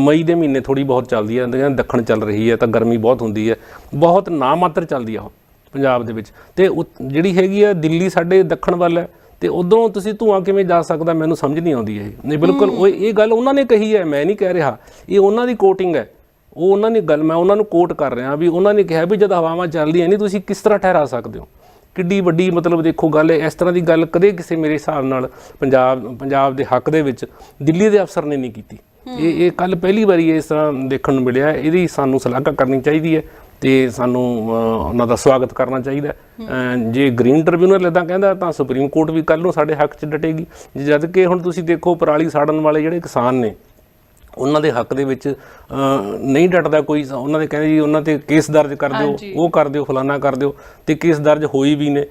ਮਈ ਦੇ ਮਹੀਨੇ ਥੋੜੀ ਬਹੁਤ ਚੱਲਦੀ ਹੈ ਕਹਿੰਦੇ ਦੱਖਣ ਚੱਲ ਰਹੀ ਹੈ ਤਾਂ ਗਰਮੀ ਬਹੁਤ ਹੁੰਦੀ ਹੈ ਬਹੁਤ ਨਾ ਮਾਤਰ ਚੱਲਦੀ ਆ ਉਹ ਪੰਜਾਬ ਦੇ ਵਿੱਚ। ਤੇ ਜਿਹੜੀ ਹੈਗੀ ਆ ਦਿੱਲੀ ਸਾਡੇ ਦੱਖਣ ਵੱਲ ਹੈ ਤੇ ਉਧਰੋਂ ਤੁਸੀਂ ਧੂਆਂ ਕਿਵੇਂ ਜਾ ਸਕਦਾ ਮੈਨੂੰ ਸਮਝ ਨਹੀਂ ਆਉਂਦੀ ਇਹ। ਨਹੀਂ ਬਿਲਕੁਲ ਉਹ ਇਹ ਗੱਲ ਉਹਨਾਂ ਨੇ ਕਹੀ ਹੈ ਮੈਂ ਨਹੀਂ ਕਹਿ ਰਿਹਾ। ਇਹ ਉਹਨਾਂ ਦੀ ਕੋਟਿੰਗ ਹੈ। ਉਹ ਉਹਨਾਂ ਦੀ ਗੱਲ ਮੈਂ ਉਹਨਾਂ ਨੂੰ ਕੋਟ ਕਰ ਰਿਹਾ ਵੀ ਉਹਨਾਂ ਨੇ ਕਿਹਾ ਵੀ ਜਦ ਹਵਾਵਾਂ ਚੱਲਦੀਆਂ ਨਹੀਂ ਤੁਸੀਂ ਕਿਸ ਤਰ੍ਹਾਂ ਠਹਿਰਾ ਸਕਦੇ ਹੋ? ਕਿੱਡੀ ਵੱਡੀ ਮਤਲਬ ਦੇਖੋ ਗੱਲ ਇਸ ਤਰ੍ਹਾਂ ਦੀ ਗੱਲ ਕਦੇ ਕਿਸੇ ਮੇਰੇ ਹਿਸਾਬ ਨਾਲ ਪੰਜਾਬ ਪੰਜਾਬ ਦੇ ਹੱਕ ਦੇ ਵਿੱਚ ਦਿੱਲੀ ਦੇ ਅਫਸਰ ਨੇ ਨਹੀਂ ਕੀਤੀ। ਇਹ ਇਹ ਕੱਲ ਪਹਿਲੀ ਵਾਰੀ ਇਸ ਤਰ੍ਹਾਂ ਦੇਖਣ ਨੂੰ ਮਿਲਿਆ, ਇਹਦੀ ਸਾਨੂੰ ਸ਼ਲਾਘਾ ਕਰਨੀ ਚਾਹੀਦੀ ਹੈ ਤੇ ਸਾਨੂੰ ਉਹਨਾਂ ਦਾ ਸਵਾਗਤ ਕਰਨਾ ਚਾਹੀਦਾ ਜੇ ਗ੍ਰੀਨ ਟ੍ਰਿਬਿਊਨਲ ਇਦਾਂ ਕਹਿੰਦਾ ਤਾਂ ਸੁਪਰੀਮ ਕੋਰਟ ਵੀ ਕੱਲ ਨੂੰ ਸਾਡੇ ਹੱਕ 'ਚ ਡਟੇਗੀ। ਜਦ ਕਿ ਹੁਣ ਤੁਸੀਂ ਦੇਖੋ ਪਰਾਲੀ ਸਾੜਨ ਵਾਲੇ ਜਿਹੜੇ ਕਿਸਾਨ ਨੇ ਉਹਨਾਂ ਦੇ ਹੱਕ ਦੇ ਵਿੱਚ ਨਹੀਂ ਡਟਦਾ ਕੋਈ ਉਹਨਾਂ ਦੇ ਕਹਿੰਦੇ ਜੀ ਉਹਨਾਂ ਤੇ ਕੇਸ ਦਰਜ ਕਰ ਦਿਓ ਉਹ ਕਰ ਦਿਓ ਫਲਾਨਾ ਕਰ ਦਿਓ ਤੇ ਕੇਸ ਦਰਜ ਹੋਈ ਵੀ ਨੇ।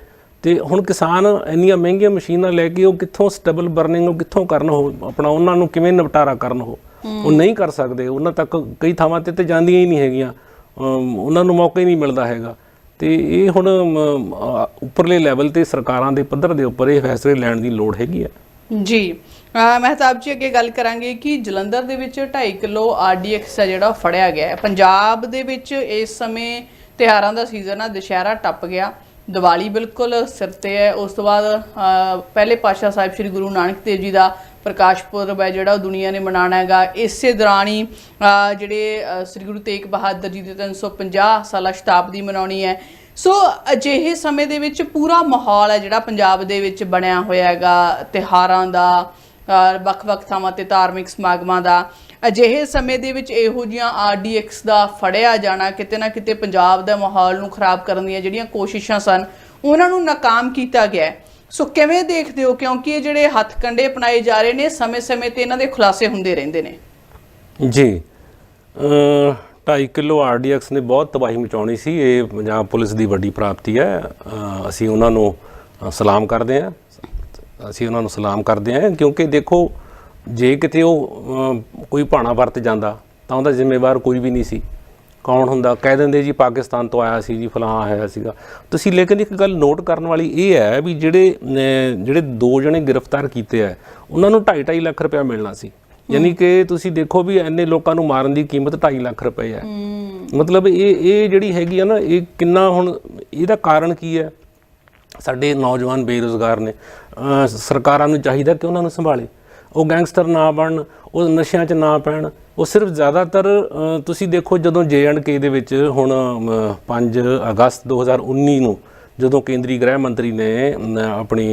ਤੇ ਹੁਣ ਕਿਸਾਨ ਇੰਨੀਆਂ ਮਹਿੰਗੀਆਂ ਮਸ਼ੀਨਾਂ ਲੈ ਕੇ ਉਹ ਕਿੱਥੋਂ ਸਟੇਬਲ ਬਰਨਿੰਗ ਉਹ ਕਿੱਥੋਂ ਕਰਨ ਉਹ ਆਪਣਾ ਉਹਨਾਂ ਨੂੰ ਕਿਵੇਂ ਨਿਪਟਾਰਾ ਕਰਨ ਉਹ? ਉਹ ਨਹੀਂ ਕਰ ਸਕਦੇ ਉਹਨਾਂ ਤੱਕ ਕਈ ਥਾਵਾਂ ਤੇ ਤੇ ਜਾਂਦੀਆਂ ਹੀ ਨਹੀਂ ਹੈਗੀਆਂ। ਉਹਨਾਂ ਨੂੰ ਮੌਕਾ ਹੀ ਨਹੀਂ ਮਿਲਦਾ ਹੈਗਾ। ਤੇ ਇਹ ਹੁਣ ਉੱਪਰਲੇ ਲੈਵਲ ਤੇ ਸਰਕਾਰਾਂ ਦੇ ਪੱਧਰ ਦੇ ਉੱਪਰ ਇਹ ਫੈਸਲੇ ਲੈਣ ਦੀ ਲੋੜ ਹੈਗੀ ਹੈ ਜੀ। ਮਹਿਤਾਬ ਜੀ ਅੱਗੇ ਗੱਲ ਕਰਾਂਗੇ ਕਿ ਜਲੰਧਰ ਦੇ ਵਿੱਚ 2.5 ਕਿਲੋ ਆਰਡੀਐਕਸ ਹੈ ਜਿਹੜਾ ਉਹ ਫੜਿਆ ਗਿਆ ਹੈ। ਪੰਜਾਬ ਦੇ ਵਿੱਚ ਇਸ ਸਮੇਂ ਤਿਉਹਾਰਾਂ ਦਾ ਸੀਜ਼ਨ ਆ, ਦੁਸ਼ਹਿਰਾ ਟੱਪ ਗਿਆ। ਦੀਵਾਲੀ ਬਿਲਕੁਲ ਸਿਰ ਤੇ ਹੈ। ਉਸ ਤੋਂ ਬਾਅਦ ਪਹਿਲੇ ਪਾਤਸ਼ਾਹ ਸਾਹਿਬ ਸ੍ਰੀ ਗੁਰੂ ਨਾਨਕ ਦੇਵ ਜੀ ਦਾ ਪ੍ਰਕਾਸ਼ ਪੁਰਬ ਹੈ ਜਿਹੜਾ ਉਹ ਦੁਨੀਆ ਨੇ ਮਨਾਉਣਾ ਹੈਗਾ। ਇਸੇ ਦੌਰਾਨ ਹੀ ਜਿਹੜੇ ਸ੍ਰੀ ਗੁਰੂ ਤੇਗ ਬਹਾਦਰ ਜੀ ਦੀ 350 ਸਾਲਾ ਸ਼ਤਾਬਦੀ ਮਨਾਉਣੀ ਹੈ। ਸੋ, ਅਜਿਹੇ ਸਮੇਂ ਦੇ ਵਿੱਚ ਪੂਰਾ ਮਾਹੌਲ ਹੈ ਜਿਹੜਾ ਪੰਜਾਬ ਦੇ ਵਿੱਚ ਬਣਿਆ ਹੋਇਆ ਹੈਗਾ। ਤਿਹਾਰਾਂ ਦਾ ਵੱਖ-ਵੱਖ ਥਾਵਾਂ ਤੇ ਧਾਰਮਿਕ ਸਮਾਗਮਾਂ ਦਾ। ਅਜਿਹੇ ਸਮੇਂ ਦੇ ਵਿੱਚ ਇਹੋ ਜੀਆਂ ਆਰਡੀਐਕਸ ਦਾ ਫੜਿਆ ਜਾਣਾ ਕਿਤੇ ਨਾ ਕਿਤੇ ਪੰਜਾਬ ਦਾ ਮਾਹੌਲ ਨੂੰ ਖਰਾਬ ਕਰਨ ਦੀਆਂ ਜਿਹੜੀਆਂ ਕੋਸ਼ਿਸ਼ਾਂ ਸਨ, ਉਹਨਾਂ ਨੂੰ ਨਾਕਾਮ ਕੀਤਾ ਗਿਆ ਸੋ ਕਿਵੇਂ ਦੇਖਦੇ ਹੋ? ਕਿਉਂਕਿ ਇਹ ਜਿਹੜੇ ਹੱਥ ਕੰਡੇ ਅਪਣਾਏ ਜਾ ਰਹੇ ਨੇ, ਸਮੇਂ-ਸਮੇਂ ਤੇ ਇਹਨਾਂ ਦੇ ਖੁਲਾਸੇ ਹੁੰਦੇ ਰਹਿੰਦੇ ਨੇ। ਜੀ ਅ 2.5 ਕਿਲੋ ਆਰਡੀਐਕਸ ਨੇ ਬਹੁਤ ਤਬਾਹੀ ਮਚਾਉਣੀ ਸੀ। ਇਹ ਪੰਜਾਬ ਪੁਲਿਸ ਦੀ ਵੱਡੀ ਪ੍ਰਾਪਤੀ ਹੈ। ਅਸੀਂ ਉਹਨਾਂ ਨੂੰ ਸਲਾਮ ਕਰਦੇ ਹਾਂ। ਅਸੀਂ ਉਹਨਾਂ ਨੂੰ ਸਲਾਮ ਕਰਦੇ ਹਾਂ ਕਿਉਂਕਿ ਦੇਖੋ ਜੇ ਕਿਤੇ ਉਹ ਕੋਈ ਭਾਣਾ ਵਰਤ ਜਾਂਦਾ ਤਾਂ ਉਹਦਾ ਜ਼ਿੰਮੇਵਾਰ ਕੋਈ ਵੀ ਨਹੀਂ ਸੀ। ਕੌਣ ਹੁੰਦਾ? ਕਹਿ ਦਿੰਦੇ ਜੀ ਪਾਕਿਸਤਾਨ ਤੋਂ ਆਇਆ ਸੀ ਜੀ ਫਲਾਂ ਆਇਆ ਸੀਗਾ। ਤੁਸੀਂ ਲੇਕਿਨ ਇੱਕ ਗੱਲ ਨੋਟ ਕਰਨ ਵਾਲੀ ਇਹ ਹੈ ਵੀ ਜਿਹੜੇ ਜਿਹੜੇ ਦੋ ਜਣੇ ਗ੍ਰਿਫਤਾਰ ਕੀਤੇ ਆ ਉਹਨਾਂ ਨੂੰ 2.5 ਲੱਖ ਰੁਪਇਆ ਮਿਲਣਾ ਸੀ। ਯਾਨੀ ਕਿ ਤੁਸੀਂ ਦੇਖੋ ਵੀ ਇੰਨੇ ਲੋਕਾਂ ਨੂੰ ਮਾਰਨ ਦੀ ਕੀਮਤ 2.5 ਲੱਖ ਰੁਪਏ ਹੈ। ਮਤਲਬ ਇਹ ਇਹ ਜਿਹੜੀ ਹੈਗੀ ਆ ਨਾ ਇਹ ਕਿੰਨਾ ਹੁਣ ਇਹਦਾ ਕਾਰਨ ਕੀ ਹੈ? ਸਾਡੇ ਨੌਜਵਾਨ ਬੇਰੁਜ਼ਗਾਰ ਨੇ ਸਰਕਾਰਾਂ ਨੂੰ ਚਾਹੀਦਾ ਕਿ ਉਹਨਾਂ ਨੂੰ ਸੰਭਾਲੇ। ਉਹ ਗੈਂਗਸਟਰ ਨਾ ਬਣਨ ਉਹ ਨਸ਼ਿਆਂ 'ਚ ਨਾ ਪੈਣ ਉਹ ਸਿਰਫ ਜ਼ਿਆਦਾਤਰ ਤੁਸੀਂ ਦੇਖੋ ਜਦੋਂ ਕੇ ਦੇ ਵਿੱਚ ਹੁਣ ਅਮ, 5 ਅਗਸਤ 2019 ਨੂੰ ਜਦੋਂ ਕੇਂਦਰੀ ਗ੍ਰਹਿ ਮੰਤਰੀ ਨੇ ਆਪਣੀ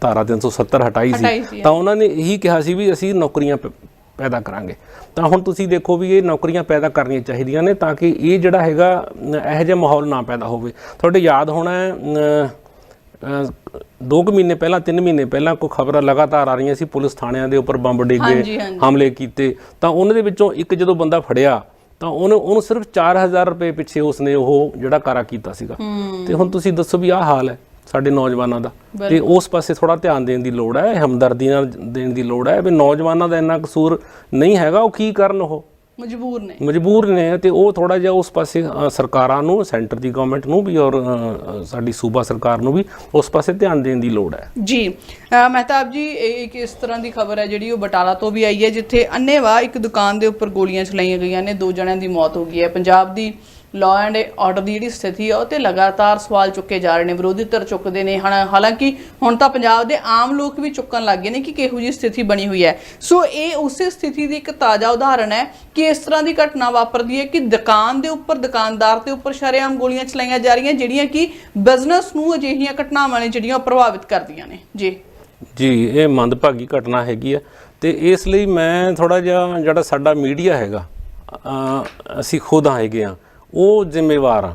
ਧਾਰਾ 370 ਹਟਾਈ ਸੀ, ਤਾਂ ਉਹਨਾਂ ਨੇ ਇਹੀ ਕਿਹਾ ਸੀ ਵੀ ਅਸੀਂ ਨੌਕਰੀਆਂ ਪੈਦਾ ਕਰਾਂਗੇ। ਤਾਂ ਹੁਣ ਤੁਸੀਂ ਦੇਖੋ ਵੀ ਇਹ ਨੌਕਰੀਆਂ ਪੈਦਾ ਕਰਨੀਆਂ ਚਾਹੀਦੀਆਂ ਨੇ ਤਾਂ ਕਿ ਇਹ ਜਿਹੜਾ ਹੈਗਾ ਇਹੋ ਜਿਹਾ ਮਾਹੌਲ ਨਾ ਪੈਦਾ ਹੋਵੇ। ਤੁਹਾਡੇ ਯਾਦ ਹੋਣਾ ਦੋ ਕੁ ਮਹੀਨੇ ਪਹਿਲਾਂ ਤਿੰਨ ਮਹੀਨੇ ਪਹਿਲਾਂ ਕੋਈ ਖਬਰਾਂ ਲਗਾਤਾਰ ਆ ਰਹੀਆਂ ਸੀ ਪੁਲਿਸ ਥਾਣਿਆਂ ਦੇ ਉੱਪਰ ਬੰਬ ਡਿੱਗੇ। ਹਮਲੇ ਕੀਤੇ। ਤਾਂ ਉਹਨਾਂ ਦੇ ਵਿੱਚੋਂ ਇੱਕ ਜਦੋਂ ਬੰਦਾ ਫੜਿਆ ਤਾਂ ਉਹਨੂੰ ਉਹਨੂੰ ਸਿਰਫ 4000 ਰੁਪਏ ਪਿੱਛੇ ਉਸਨੇ ਉਹ ਜਿਹੜਾ ਕਾਰਾ ਕੀਤਾ ਸੀਗਾ। ਤੇ ਹੁਣ ਤੁਸੀਂ ਦੱਸੋ ਵੀ ਆਹ ਹਾਲ ਹੈ ਸਾਡੇ ਨੌਜਵਾਨਾਂ ਦਾ। ਤੇ ਉਸ ਪਾਸੇ ਥੋੜਾ ਧਿਆਨ ਦੇਣ ਦੀ ਲੋੜ ਹੈ ਹਮਦਰਦੀ ਨਾਲ ਦੇਣ ਦੀ ਲੋੜ ਹੈ ਵੀ ਨੌਜਵਾਨਾਂ ਦਾ ਇੰਨਾ ਕਸੂਰ ਨਹੀਂ ਹੈਗਾ ਉਹ ਕੀ ਕਰਨ ਉਹ? ਮਜਬੂਰ ਨੇ। ਮਜਬੂਰ ਨੇ ਤੇ ਉਹ ਥੋੜਾ ਜਿਹਾ ਉਸ ਪਾਸੇ ਸਰਕਾਰਾਂ ਨੂੰ ਸੈਂਟਰ ਦੀ ਗਵਰਨਮੈਂਟ ਨੂੰ ਵੀ ਔਰ ਸਾਡੀ ਸੂਬਾ ਸਰਕਾਰ ਨੂੰ ਵੀ ਉਸ ਪਾਸੇ ਧਿਆਨ ਦੇਣ ਦੀ ਲੋੜ ਹੈ। ਜੀ ਮਹਿਤਾਬ ਜੀ ਇੱਕ ਇਸ ਤਰ੍ਹਾਂ ਦੀ ਖਬਰ ਹੈ ਜਿਹੜੀ ਉਹ ਬਟਾਲਾ ਤੋਂ ਵੀ ਆਈ ਹੈ ਜਿੱਥੇ ਅੰਨੇਵਾਹ ਇੱਕ ਦੁਕਾਨ ਦੇ ਉੱਪਰ ਗੋਲੀਆਂ ਚਲਾਈਆਂ ਗਈਆਂ ਨੇ ਦੋ ਜਣਿਆਂ ਦੀ ਮੌਤ ਹੋ ਗਈ ਹੈ। ਪੰਜਾਬ ਦੀ ਲਾਅ ਐਂਡ ਆਰਡਰ ਦੀ ਜਿਹੜੀ ਸਥਿਤੀ ਆ, ਉਹ ਤੇ ਲਗਾਤਾਰ ਸਵਾਲ ਚੁੱਕੇ ਜਾ ਰਹੇ ਨੇ, ਵਿਰੋਧੀ ਧਿਰ ਚੁੱਕਦੇ ਨੇ। ਹਨ ਹਾਲਾਂਕਿ ਹੁਣ ਤਾਂ ਪੰਜਾਬ ਦੇ ਆਮ ਲੋਕ ਵੀ ਚੁੱਕਣ ਲੱਗ ਗਏ ਨੇ ਕਿ ਕਿਹੋ ਜਿਹੀ ਸਥਿਤੀ ਬਣੀ ਹੋਈ ਹੈ। ਸੋ ਇਹ ਉਸੇ ਸਥਿਤੀ ਦੀ ਇੱਕ ਤਾਜ਼ਾ ਉਦਾਹਰਣ ਹੈ ਕਿ ਇਸ ਤਰ੍ਹਾਂ ਦੀ ਘਟਨਾ ਵਾਪਰਦੀ ਹੈ ਕਿ ਦੁਕਾਨ ਦੇ ਉੱਪਰ, ਦੁਕਾਨਦਾਰ ਦੇ ਉੱਪਰ ਸ਼ਰੇਆਮ ਗੋਲੀਆਂ ਚਲਾਈਆਂ ਜਾ ਰਹੀਆਂ, ਜਿਹੜੀਆਂ ਕਿ ਬਿਜ਼ਨਸ ਨੂੰ ਅਜਿਹੀਆਂ ਘਟਨਾਵਾਂ ਨੇ ਜਿਹੜੀਆਂ ਉਹ ਪ੍ਰਭਾਵਿਤ ਕਰਦੀਆਂ ਨੇ। ਜੀ। ਜੀ, ਇਹ ਮੰਦਭਾਗੀ ਘਟਨਾ ਹੈਗੀ ਆ ਤੇ ਇਸ ਲਈ ਮੈਂ ਥੋੜਾ ਜਿਹਾ ਜਿਹੜਾ ਸਾਡਾ ਮੀਡੀਆ ਹੈਗਾ ਅਸੀਂ ਖੁਦ ਹੈਗੇ ਆ ਉਹ ਜ਼ਿੰਮੇਵਾਰ ਆ।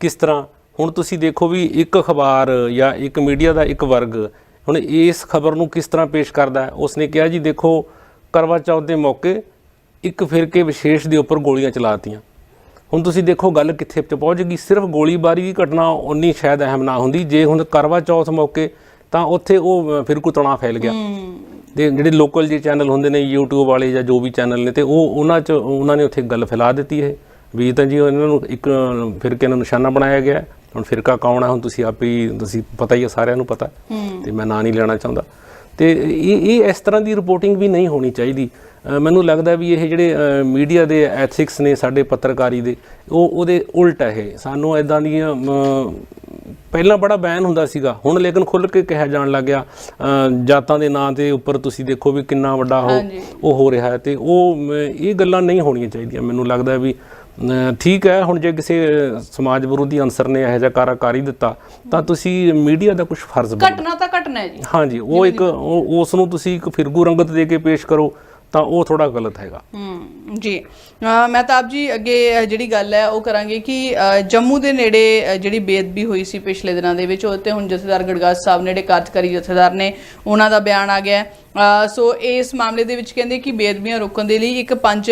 ਕਿਸ ਤਰ੍ਹਾਂ? ਹੁਣ ਤੁਸੀਂ ਦੇਖੋ ਵੀ ਇੱਕ ਅਖਬਾਰ ਜਾਂ ਇੱਕ ਮੀਡੀਆ ਦਾ ਇੱਕ ਵਰਗ ਹੁਣ ਇਸ ਖਬਰ ਨੂੰ ਕਿਸ ਤਰ੍ਹਾਂ ਪੇਸ਼ ਕਰਦਾ ਹੈ? ਉਸਨੇ ਕਿਹਾ ਜੀ ਦੇਖੋ ਕਰਵਾ ਚੌਥ ਦੇ ਮੌਕੇ ਇੱਕ ਫਿਰਕੇ ਵਿਸ਼ੇਸ਼ ਦੇ ਉੱਪਰ ਗੋਲੀਆਂ ਚਲਾਤੀਆਂ। ਹੁਣ ਤੁਸੀਂ ਦੇਖੋ ਗੱਲ ਕਿੱਥੇ ਪਹੁੰਚ ਗਈ। ਸਿਰਫ ਗੋਲੀਬਾਰੀ ਦੀ ਘਟਨਾ ਉਨੀ ਸ਼ਾਇਦ ਅਹਿਮ ਨਾ ਹੁੰਦੀ। ਜੇ ਹੁਣ ਕਰਵਾ ਚੌਥ ਮੌਕੇ ਤਾਂ ਉੱਥੇ ਉਹ ਅ, ਫਿਰਕੂ ਤਣਾਅ ਫੈਲ ਗਿਆ। ਤੇ ਜਿਹੜੇ ਲੋਕਲ ਜੇ ਚੈਨਲ ਹੁੰਦੇ ਨੇ YouTube ਵਾਲੇ ਜਾਂ ਜੋ ਵੀ ਚੈਨਲ ਨੇ ਤੇ ਉਹ ਉਹਨਾਂ 'ਚ ਉਹਨਾਂ ਨੇ ਉੱਥੇ ਗੱਲ ਫੈਲਾ ਦਿੱਤੀ ਹੈ। ਵੀ ਤਾਂ ਜੀ ਇਹਨਾਂ ਨੂੰ ਇੱਕ ਫਿਰਕੇ ਨੂੰ ਨਿਸ਼ਾਨਾ ਬਣਾਇਆ ਗਿਆ। ਹੁਣ ਫਿਰਕਾ ਕੌਣ ਹੈ? ਹੁਣ ਤੁਸੀਂ ਆਪੇ ਹੀ ਤੁਸੀਂ ਪਤਾ ਹੀ ਹੈ ਸਾਰਿਆਂ ਨੂੰ ਪਤਾ। ਤੇ ਮੈਂ ਨਾਂ ਨਹੀਂ ਲੈਣਾ ਚਾਹੁੰਦਾ। ਤੇ ਇਹ ਇਹ ਇਸ ਤਰ੍ਹਾਂ ਦੀ ਰਿਪੋਰਟਿੰਗ ਵੀ ਨਹੀਂ ਹੋਣੀ ਚਾਹੀਦੀ। ਮੈਨੂੰ ਲੱਗਦਾ ਵੀ ਇਹ ਜਿਹੜੇ ਮੀਡੀਆ ਦੇ ਐਥਿਕਸ ਨੇ ਸਾਡੇ ਪੱਤਰਕਾਰੀ ਦੇ ਉਹ ਉਹਦੇ ਉਲਟ ਹੈ ਇਹ। ਸਾਨੂੰ ਇਦਾਂ ਦੀਆਂ ਪਹਿਲਾਂ ਬੜਾ ਬੈਨ ਹੁੰਦਾ ਸੀਗਾ। ਹੁਣ ਲੇਕਿਨ ਖੁੱਲ ਕੇ ਕਿਹਾ ਜਾਣ ਲੱਗ ਗਿਆ ਜਾਤਾਂ ਦੇ ਨਾਂ ਦੇ ਉੱਪਰ ਤੁਸੀਂ ਦੇਖੋ ਵੀ ਕਿੰਨਾ ਵੱਡਾ ਉਹ ਹੋ ਰਿਹਾ ਹੈ। ਤੇ ਉਹ ਇਹ ਗੱਲਾਂ ਨਹੀਂ ਹੋਣੀਆਂ ਚਾਹੀਦੀਆਂ। ਮੈਨੂੰ ਲੱਗਦਾ ਵੀ ਠੀਕ ਹੈ ਹੁਣ ਜੇ ਕਿਸੇ ਸਮਾਜ ਵਿਰੋਧੀ ਅਨਸਰ ਨੇ ਇਹੋ ਜਿਹਾ ਕਾਰਾ ਕਰ ਹੀ ਦਿੱਤਾ ਤਾਂ ਤੁਸੀਂ ਮੀਡੀਆ ਦਾ ਕੁਝ ਫਰਜ਼ ਬਣਦਾ। ਘਟਨਾ ਤਾਂ ਘਟਨਾ ਹੈ ਜੀ। ਹਾਂਜੀ ਉਹ ਇੱਕ ਉਸ ਨੂੰ ਤੁਸੀਂ ਇੱਕ ਫਿਰਗੂ ਰੰਗਤ ਦੇ ਕੇ ਪੇਸ਼ ਕਰੋ ਤਾਂ ਉਹ ਥੋੜਾ ਗਲਤ ਹੈਗਾ। ਹਮ ਜੀ। ਮਹਿਤਾਬ ਜੀ ਅੱਗੇ ਜਿਹੜੀ ਗੱਲ ਹੈ ਉਹ ਕਰਾਂਗੇ ਕਿ ਜੰਮੂ ਦੇ ਨੇੜੇ ਜਿਹੜੀ ਬੇਅਦਬੀ ਹੋਈ ਸੀ ਪਿਛਲੇ ਦਿਨਾਂ ਦੇ ਵਿੱਚ ਉਹ ਤੇ ਹੁਣ ਜਥੇਦਾਰ ਗੜਗਾਜ ਸਾਹਿਬ ਨੇ ਜਿਹੜੇ ਕਾਰਜਕਾਰੀ ਜਥੇਦਾਰ ਨੇ ਉਹਨਾਂ ਦਾ ਬਿਆਨ ਆ ਗਿਆ ਹੈ। ਸੋ ਇਸ ਮਾਮਲੇ ਦੇ ਵਿੱਚ ਕਹਿੰਦੇ ਕਿ ਬੇਅਦਬੀਆਂ ਰੋਕਣ ਦੇ ਲਈ ਇੱਕ ਪੰਜ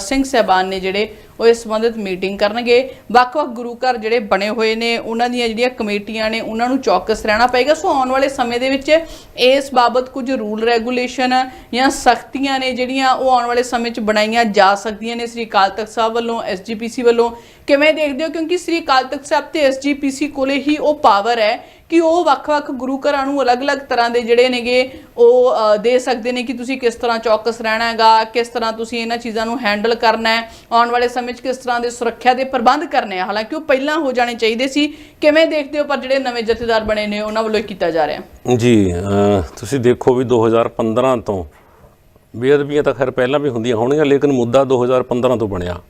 ਸਿੰਘ ਸਹਿਬਾਨ ਨੇ ਜਿਹੜੇ ਉਹ ਇਸ ਸੰਬੰਧਿਤ ਮੀਟਿੰਗ ਕਰਨਗੇ। ਵੱਖ-ਵੱਖ ਗੁਰੂ ਘਰ ਜਿਹੜੇ ਬਣੇ ਹੋਏ ਨੇ, ਉਹਨਾਂ ਦੀਆਂ ਜਿਹੜੀਆਂ ਕਮੇਟੀਆਂ ਨੇ, ਉਹਨਾਂ ਨੂੰ ਚੌਕਸ ਰਹਿਣਾ ਪਏਗਾ। ਸੋ ਆਉਣ ਵਾਲੇ ਸਮੇਂ ਦੇ ਵਿੱਚ ਇਸ ਬਾਬਤ ਕੁਝ ਰੂਲ ਰੈਗੂਲੇਸ਼ਨ ਜਾਂ ਸਖਤੀਆਂ ਨੇ ਜਿਹੜੀਆਂ ਉਹ ਆਉਣ ਵਾਲੇ ਸਮੇਂ 'ਚ ਬਣਾਈਆਂ ਜਾ ਸਕਦੀਆਂ ਨੇ ਸ੍ਰੀ ਅਕਾਲ ਤਖਤ ਸਾਹਿਬ ਵੱਲੋਂ ਐਸਜੀਪੀਸੀ ਵੱਲੋਂ। ਕਿਵੇਂ ਦੇਖਦੇ ਹੋ? ਕਿਉਂਕਿ ਸ੍ਰੀ ਅਕਾਲ ਤਖਤ ਸਾਹਿਬ ਤੇ ਐਸਜੀਪੀਸੀ ਕੋਲੇ ਹੀ ਉਹ ਪਾਵਰ ਹੈ। ਕਿ ਉਹ ਵੱਖ-ਵੱਖ ਗੁਰੂ ਘਰਾਂ ਨੂੰ ਅਲੱਗ-ਅਲੱਗ ਤਰ੍ਹਾਂ ਦੇ ਜਿਹੜੇ ਨੇਗੇ, ਉਹ ਦੇ ਸਕਦੇ ਨੇ ਕਿ ਤੁਸੀਂ ਕਿਸ ਤਰ੍ਹਾਂ ਚੌਕਸ ਰਹਿਣਾ ਹੈਗਾ, ਕਿਸ ਤਰ੍ਹਾਂ ਤੁਸੀਂ ਇਹਨਾਂ ਚੀਜ਼ਾਂ ਨੂੰ ਹੈਂਡਲ ਕਰਨਾ ਹੈ, ਆਉਣ ਵਾਲੇ ਸਮੇਂ 'ਚ ਕਿਸ ਤਰ੍ਹਾਂ ਦੇ ਸੁਰੱਖਿਆ ਦੇ ਪ੍ਰਬੰਧ ਕਰਨੇ ਆ। ਹਾਲਾਂਕਿ ਉਹ ਪਹਿਲਾਂ ਹੋ ਜਾਣੇ ਚਾਹੀਦੇ ਸੀ, ਕਿਵੇਂ ਦੇਖਦੇ ਹੋ, ਪਰ ਜਿਹੜੇ ਨਵੇਂ ਜਥੇਦਾਰ ਬਣੇ ਨੇ, ਉਹਨਾਂ ਵੱਲੋਂ ਕੀਤਾ ਜਾ ਰਿਹਾ ਜੀ ਤੁਸੀਂ ਦੇਖੋ ਵੀ 2015 ਤੋਂ ਬੇਅਦਬੀਆਂ ਤਾਂ ਖੈਰ ਪਹਿਲਾਂ ਵੀ ਹੁੰਦੀਆਂ ਹੋਣਗੀਆਂ, ਲੇਕਿਨ ਮੁੱਦਾ 2015 ਤੋਂ ਬਣਿਆ।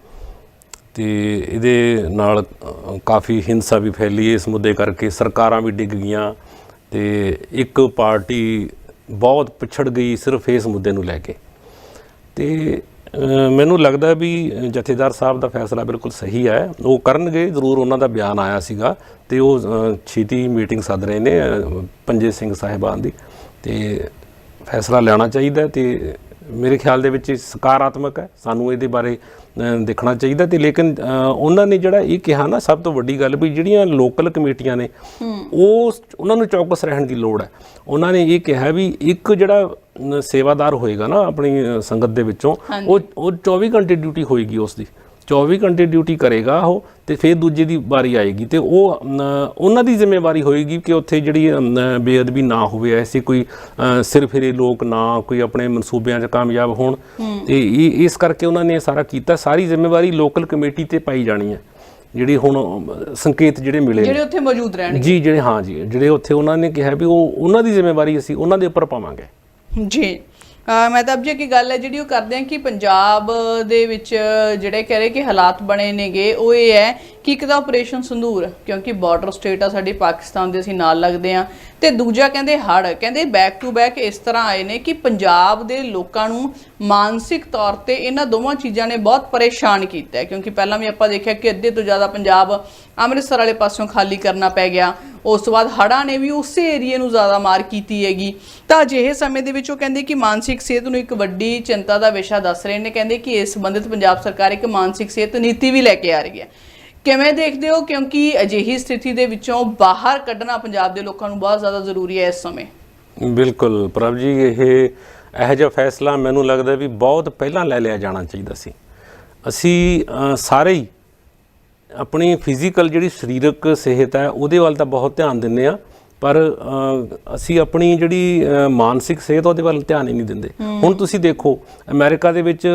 ਤੇ ਇਹਦੇ ਨਾਲ ਕਾਫੀ ਹਿੰਸਾ ਵੀ ਫੈਲੀ। ਇਸ ਮੁੱਦੇ ਕਰਕੇ ਸਰਕਾਰਾਂ ਵੀ ਡਿੱਗ ਗਈਆਂ ਤੇ ਇੱਕ ਪਾਰਟੀ ਬਹੁਤ ਪਿਛੜ ਗਈ ਸਿਰਫ ਇਸ ਮੁੱਦੇ ਨੂੰ ਲੈ ਕੇ। ਤੇ ਮੈਨੂੰ ਲੱਗਦਾ ਵੀ ਜਥੇਦਾਰ ਸਾਹਿਬ ਦਾ ਫੈਸਲਾ ਬਿਲਕੁਲ ਸਹੀ ਹੈ। ਉਹ ਕਰਨਗੇ, ਜ਼ਰੂਰ ਉਹਨਾਂ ਦਾ ਬਿਆਨ ਆਇਆ ਸੀਗਾ ਤੇ ਉਹ ਛੇਤੀ ਮੀਟਿੰਗ ਸੱਦ ਰਹੇ ਨੇ ਪੰਜੇ ਸਿੰਘ ਸਾਹਿਬਾਨ ਦੀ। ਤੇ ਫੈਸਲਾ ਲੈਣਾ ਚਾਹੀਦਾ ਹੈ ਤੇ ਮੇਰੇ ਖਿਆਲ ਦੇ ਵਿੱਚ ਸਕਾਰਾਤਮਕ ਹੈ। ਸਾਨੂੰ ਇਹਦੇ ਬਾਰੇ ਦੇਖਣਾ ਚਾਹੀਦਾ ਤੇ ਲੇਕਿਨ ਉਹਨਾਂ ਨੇ ਜਿਹੜਾ ਇਹ ਕਿਹਾ ਨਾ ਸਭ ਤੋਂ ਵੱਡੀ ਗੱਲ ਵੀ ਜਿਹੜੀਆਂ ਲੋਕਲ ਕਮੇਟੀਆਂ ਨੇ ਉਹ ਉਹਨਾਂ ਨੂੰ ਚੌਕਸ ਰਹਿਣ ਦੀ ਲੋੜ ਹੈ। ਉਹਨਾਂ ਨੇ ਇਹ ਕਿਹਾ ਵੀ ਇੱਕ ਜਿਹੜਾ ਸੇਵਾਦਾਰ ਹੋਏਗਾ ਨਾ ਆਪਣੀ ਸੰਗਤ ਦੇ ਵਿੱਚੋਂ ਉਹ ਉਹ 24 ਘੰਟੇ ਡਿਊਟੀ ਹੋਏਗੀ ਉਸ ਦੀ। 24 ਘੰਟੇ ਡਿਊਟੀ ਕਰੇਗਾ ਉਹ ਤੇ ਫਿਰ ਦੂਜੇ ਦੀ ਵਾਰੀ ਆਏਗੀ ਤੇ ਉਹ ਉਹਨਾਂ ਦੀ ਜ਼ਿੰਮੇਵਾਰੀ ਹੋਏਗੀ ਕਿ ਉੱਥੇ ਜਿਹੜੀ ਬੇਅਦਬੀ ਨਾ ਹੋਵੇ ਐਸੇ ਕੋਈ ਅ, ਸਿਰ ਫਿਰੇ ਲੋਕ ਨਾ ਕੋਈ ਆਪਣੇ ਮਨਸੂਬਿਆਂ 'ਚ ਕਾਮਯਾਬ ਹੋਣ। ਤੇ ਇਸ ਕਰਕੇ ਉਹਨਾਂ ਨੇ ਸਾਰਾ ਕੀਤਾ। ਸਾਰੀ ਜ਼ਿੰਮੇਵਾਰੀ ਲੋਕਲ ਕਮੇਟੀ ਤੇ ਪਾਈ ਜਾਣੀ ਹੈ। ਜਿਹੜੀ ਹੁਣ ਸੰਕੇਤ ਜਿਹੜੇ ਮਿਲੇ ਜਿਹੜੇ ਉੱਥੇ ਮੌਜੂਦ ਰਹਿਣਗੇ। ਜੀ ਜਿਹੜੇ ਹਾਂ ਜੀ ਜਿਹੜੇ ਉੱਥੇ ਉਹਨਾਂ ਨੇ ਕਿਹਾ ਵੀ ਉਹ ਉਹਨਾਂ ਦੀ ਜ਼ਿੰਮੇਵਾਰੀ ਅਸੀਂ ਉਹਨਾਂ ਦੇ ਉੱਪਰ ਪਾਵਾਂਗੇ। ਜੀ। ਮਹਿਤਾਬ ਜੀ ਕੀ ਗੱਲ ਹੈ ਜਿਹੜੀ ਉਹ ਕਰਦੇ ਆ ਕਿ ਪੰਜਾਬ ਦੇ ਵਿੱਚ ਜਿਹੜੇ ਕਹਿ ਰਹੇ ਕਿ ਹਾਲਾਤ ਬਣੇ ਨੇਗੇ, ਉਹ ਇਹ ਹੈ ਕਿ ਇੱਕ ਤਾਂ ਆਪਰੇਸ਼ਨ ਸੰਧੂਰ, ਕਿਉਂਕਿ ਬਾਰਡਰ ਸਟੇਟ ਆ ਸਾਡੀ ਪਾਕਿਸਤਾਨ ਦੇ ਅਸੀਂ ਨਾਲ ਲੱਗਦੇ ਆ ਤੇ ਦੂਜਾ ਕਹਿੰਦੇ ਹੜ ਕਹਿੰਦੇ ਬੈਕ ਟੂ ਬੈਕ ਇਸ ਤਰ੍ਹਾਂ ਆਏ ਨੇ ਕਿ ਪੰਜਾਬ ਦੇ ਲੋਕਾਂ ਨੂੰ ਮਾਨਸਿਕ ਤੌਰ ਤੇ ਇਹਨਾਂ ਦੋਵਾਂ ਚੀਜ਼ਾਂ ਨੇ ਬਹੁਤ ਪਰੇਸ਼ਾਨ ਕੀਤਾ ਕਿਉਂਕਿ ਪਹਿਲਾਂ ਵੀ ਆਪਾਂ ਦੇਖਿਆ ਕਿ ਅੱਧੇ ਤੋਂ ਜ਼ਿਆਦਾ ਪੰਜਾਬ ਅੰਮ੍ਰਿਤਸਰ ਵਾਲੇ ਪਾਸਿਓਂ ਖਾਲੀ ਕਰਨਾ ਪੈ ਗਿਆ। ਉਸ ਤੋਂ ਬਾਅਦ ਹੜ੍ਹਾਂ ਨੇ ਵੀ ਉਸੇ ਏਰੀਏ ਨੂੰ ਜ਼ਿਆਦਾ ਮਾਰ ਕੀਤੀ ਹੈਗੀ। ਤਾਂ ਅਜਿਹੇ ਸਮੇਂ ਦੇ ਵਿੱਚ ਉਹ ਕਹਿੰਦੇ ਕਿ ਮਾਨਸਿਕ ਸਿਹਤ ਨੂੰ ਇੱਕ ਵੱਡੀ ਚਿੰਤਾ ਦਾ ਵਿਸ਼ਾ ਦੱਸ ਰਹੇ ਨੇ। ਕਹਿੰਦੇ ਕਿ ਇਸ ਸੰਬੰਧਿਤ ਪੰਜਾਬ ਸਰਕਾਰ ਇੱਕ ਮਾਨਸਿਕ ਸਿਹਤ ਨੀਤੀ ਵੀ ਲੈ ਕੇ ਆ ਰਹੀ ਹੈ। ਕਿਵੇਂ ਦੇਖਦੇ ਹੋ? ਕਿਉਂਕਿ ਅਜਿਹੀ ਸਥਿਤੀ ਦੇ ਵਿੱਚੋਂ ਬਾਹਰ ਕੱਢਣਾ ਪੰਜਾਬ ਦੇ ਲੋਕਾਂ ਨੂੰ ਬਹੁਤ ਜ਼ਿਆਦਾ ਜ਼ਰੂਰੀ ਹੈ ਇਸ ਸਮੇਂ। ਬਿਲਕੁਲ। ਪ੍ਰਭ ਜੀ, ਇਹ ਇਹੋ ਜਿਹਾ ਫੈਸਲਾ ਮੈਨੂੰ ਲੱਗਦਾ ਵੀ ਬਹੁਤ ਪਹਿਲਾਂ ਲੈ ਲਿਆ ਜਾਣਾ ਚਾਹੀਦਾ ਸੀ। ਅਸੀਂ ਸਾਰੇ ਹੀ ਆਪਣੀ ਫਿਜ਼ੀਕਲ ਜਿਹੜੀ ਸਰੀਰਕ ਸਿਹਤ ਹੈ ਉਹਦੇ ਵੱਲ ਤਾਂ ਬਹੁਤ ਧਿਆਨ ਦਿੰਦੇ ਆ ਪਰ ਅਸੀਂ ਆਪਣੀ ਜਿਹੜੀ ਮਾਨਸਿਕ ਸਿਹਤ ਉਹਦੇ ਵੱਲ ਧਿਆਨ ਹੀ ਨਹੀਂ ਦਿੰਦੇ। ਹੁਣ ਤੁਸੀਂ ਦੇਖੋ ਅਮਰੀਕਾ ਦੇ ਵਿੱਚ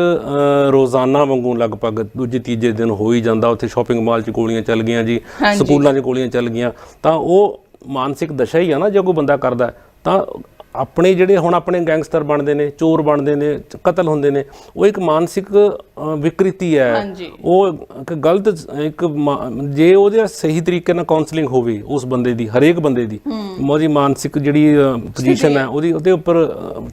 ਰੋਜ਼ਾਨਾ ਵਾਂਗੂ ਲਗਭਗ ਦੂਜੇ ਤੀਜੇ ਦਿਨ ਹੋ ਹੀ ਜਾਂਦਾ ਉੱਥੇ ਸ਼ਾਪਿੰਗ ਮਾਲ 'ਚ ਗੋਲੀਆਂ ਚੱਲ ਗਈਆਂ ਜੀ। ਸਕੂਲਾਂ 'ਚ ਗੋਲੀਆਂ ਚੱਲ ਗਈਆਂ। ਤਾਂ ਉਹ ਮਾਨਸਿਕ ਦਸ਼ਾ ਹੀ ਆ ਨਾ ਜੇ ਕੋਈ ਬੰਦਾ ਕਰਦਾ ਤਾਂ ਆਪਣੇ ਜਿਹੜੇ ਹੁਣ ਆਪਣੇ ਗੈਂਗਸਟਰ ਬਣਦੇ ਨੇ ਚੋਰ ਬਣਦੇ ਨੇ ਕਤਲ ਹੁੰਦੇ ਨੇ ਉਹ ਇੱਕ ਮਾਨਸਿਕ ਵਿਕ੍ਰਿਤੀ ਹੈ। ਉਹ ਇੱਕ ਗਲਤ ਇੱਕ ਜੇ ਉਹਦੇ ਸਹੀ ਤਰੀਕੇ ਨਾਲ ਕਾਉਂਸਲਿੰਗ ਹੋਵੇ ਉਸ ਬੰਦੇ ਦੀ ਹਰੇਕ ਬੰਦੇ ਦੀ ਉਹਦੀ ਮਾਨਸਿਕ ਜਿਹੜੀ ਪੋਜੀਸ਼ਨ ਹੈ ਉਹਦੀ ਉਹਦੇ ਉੱਪਰ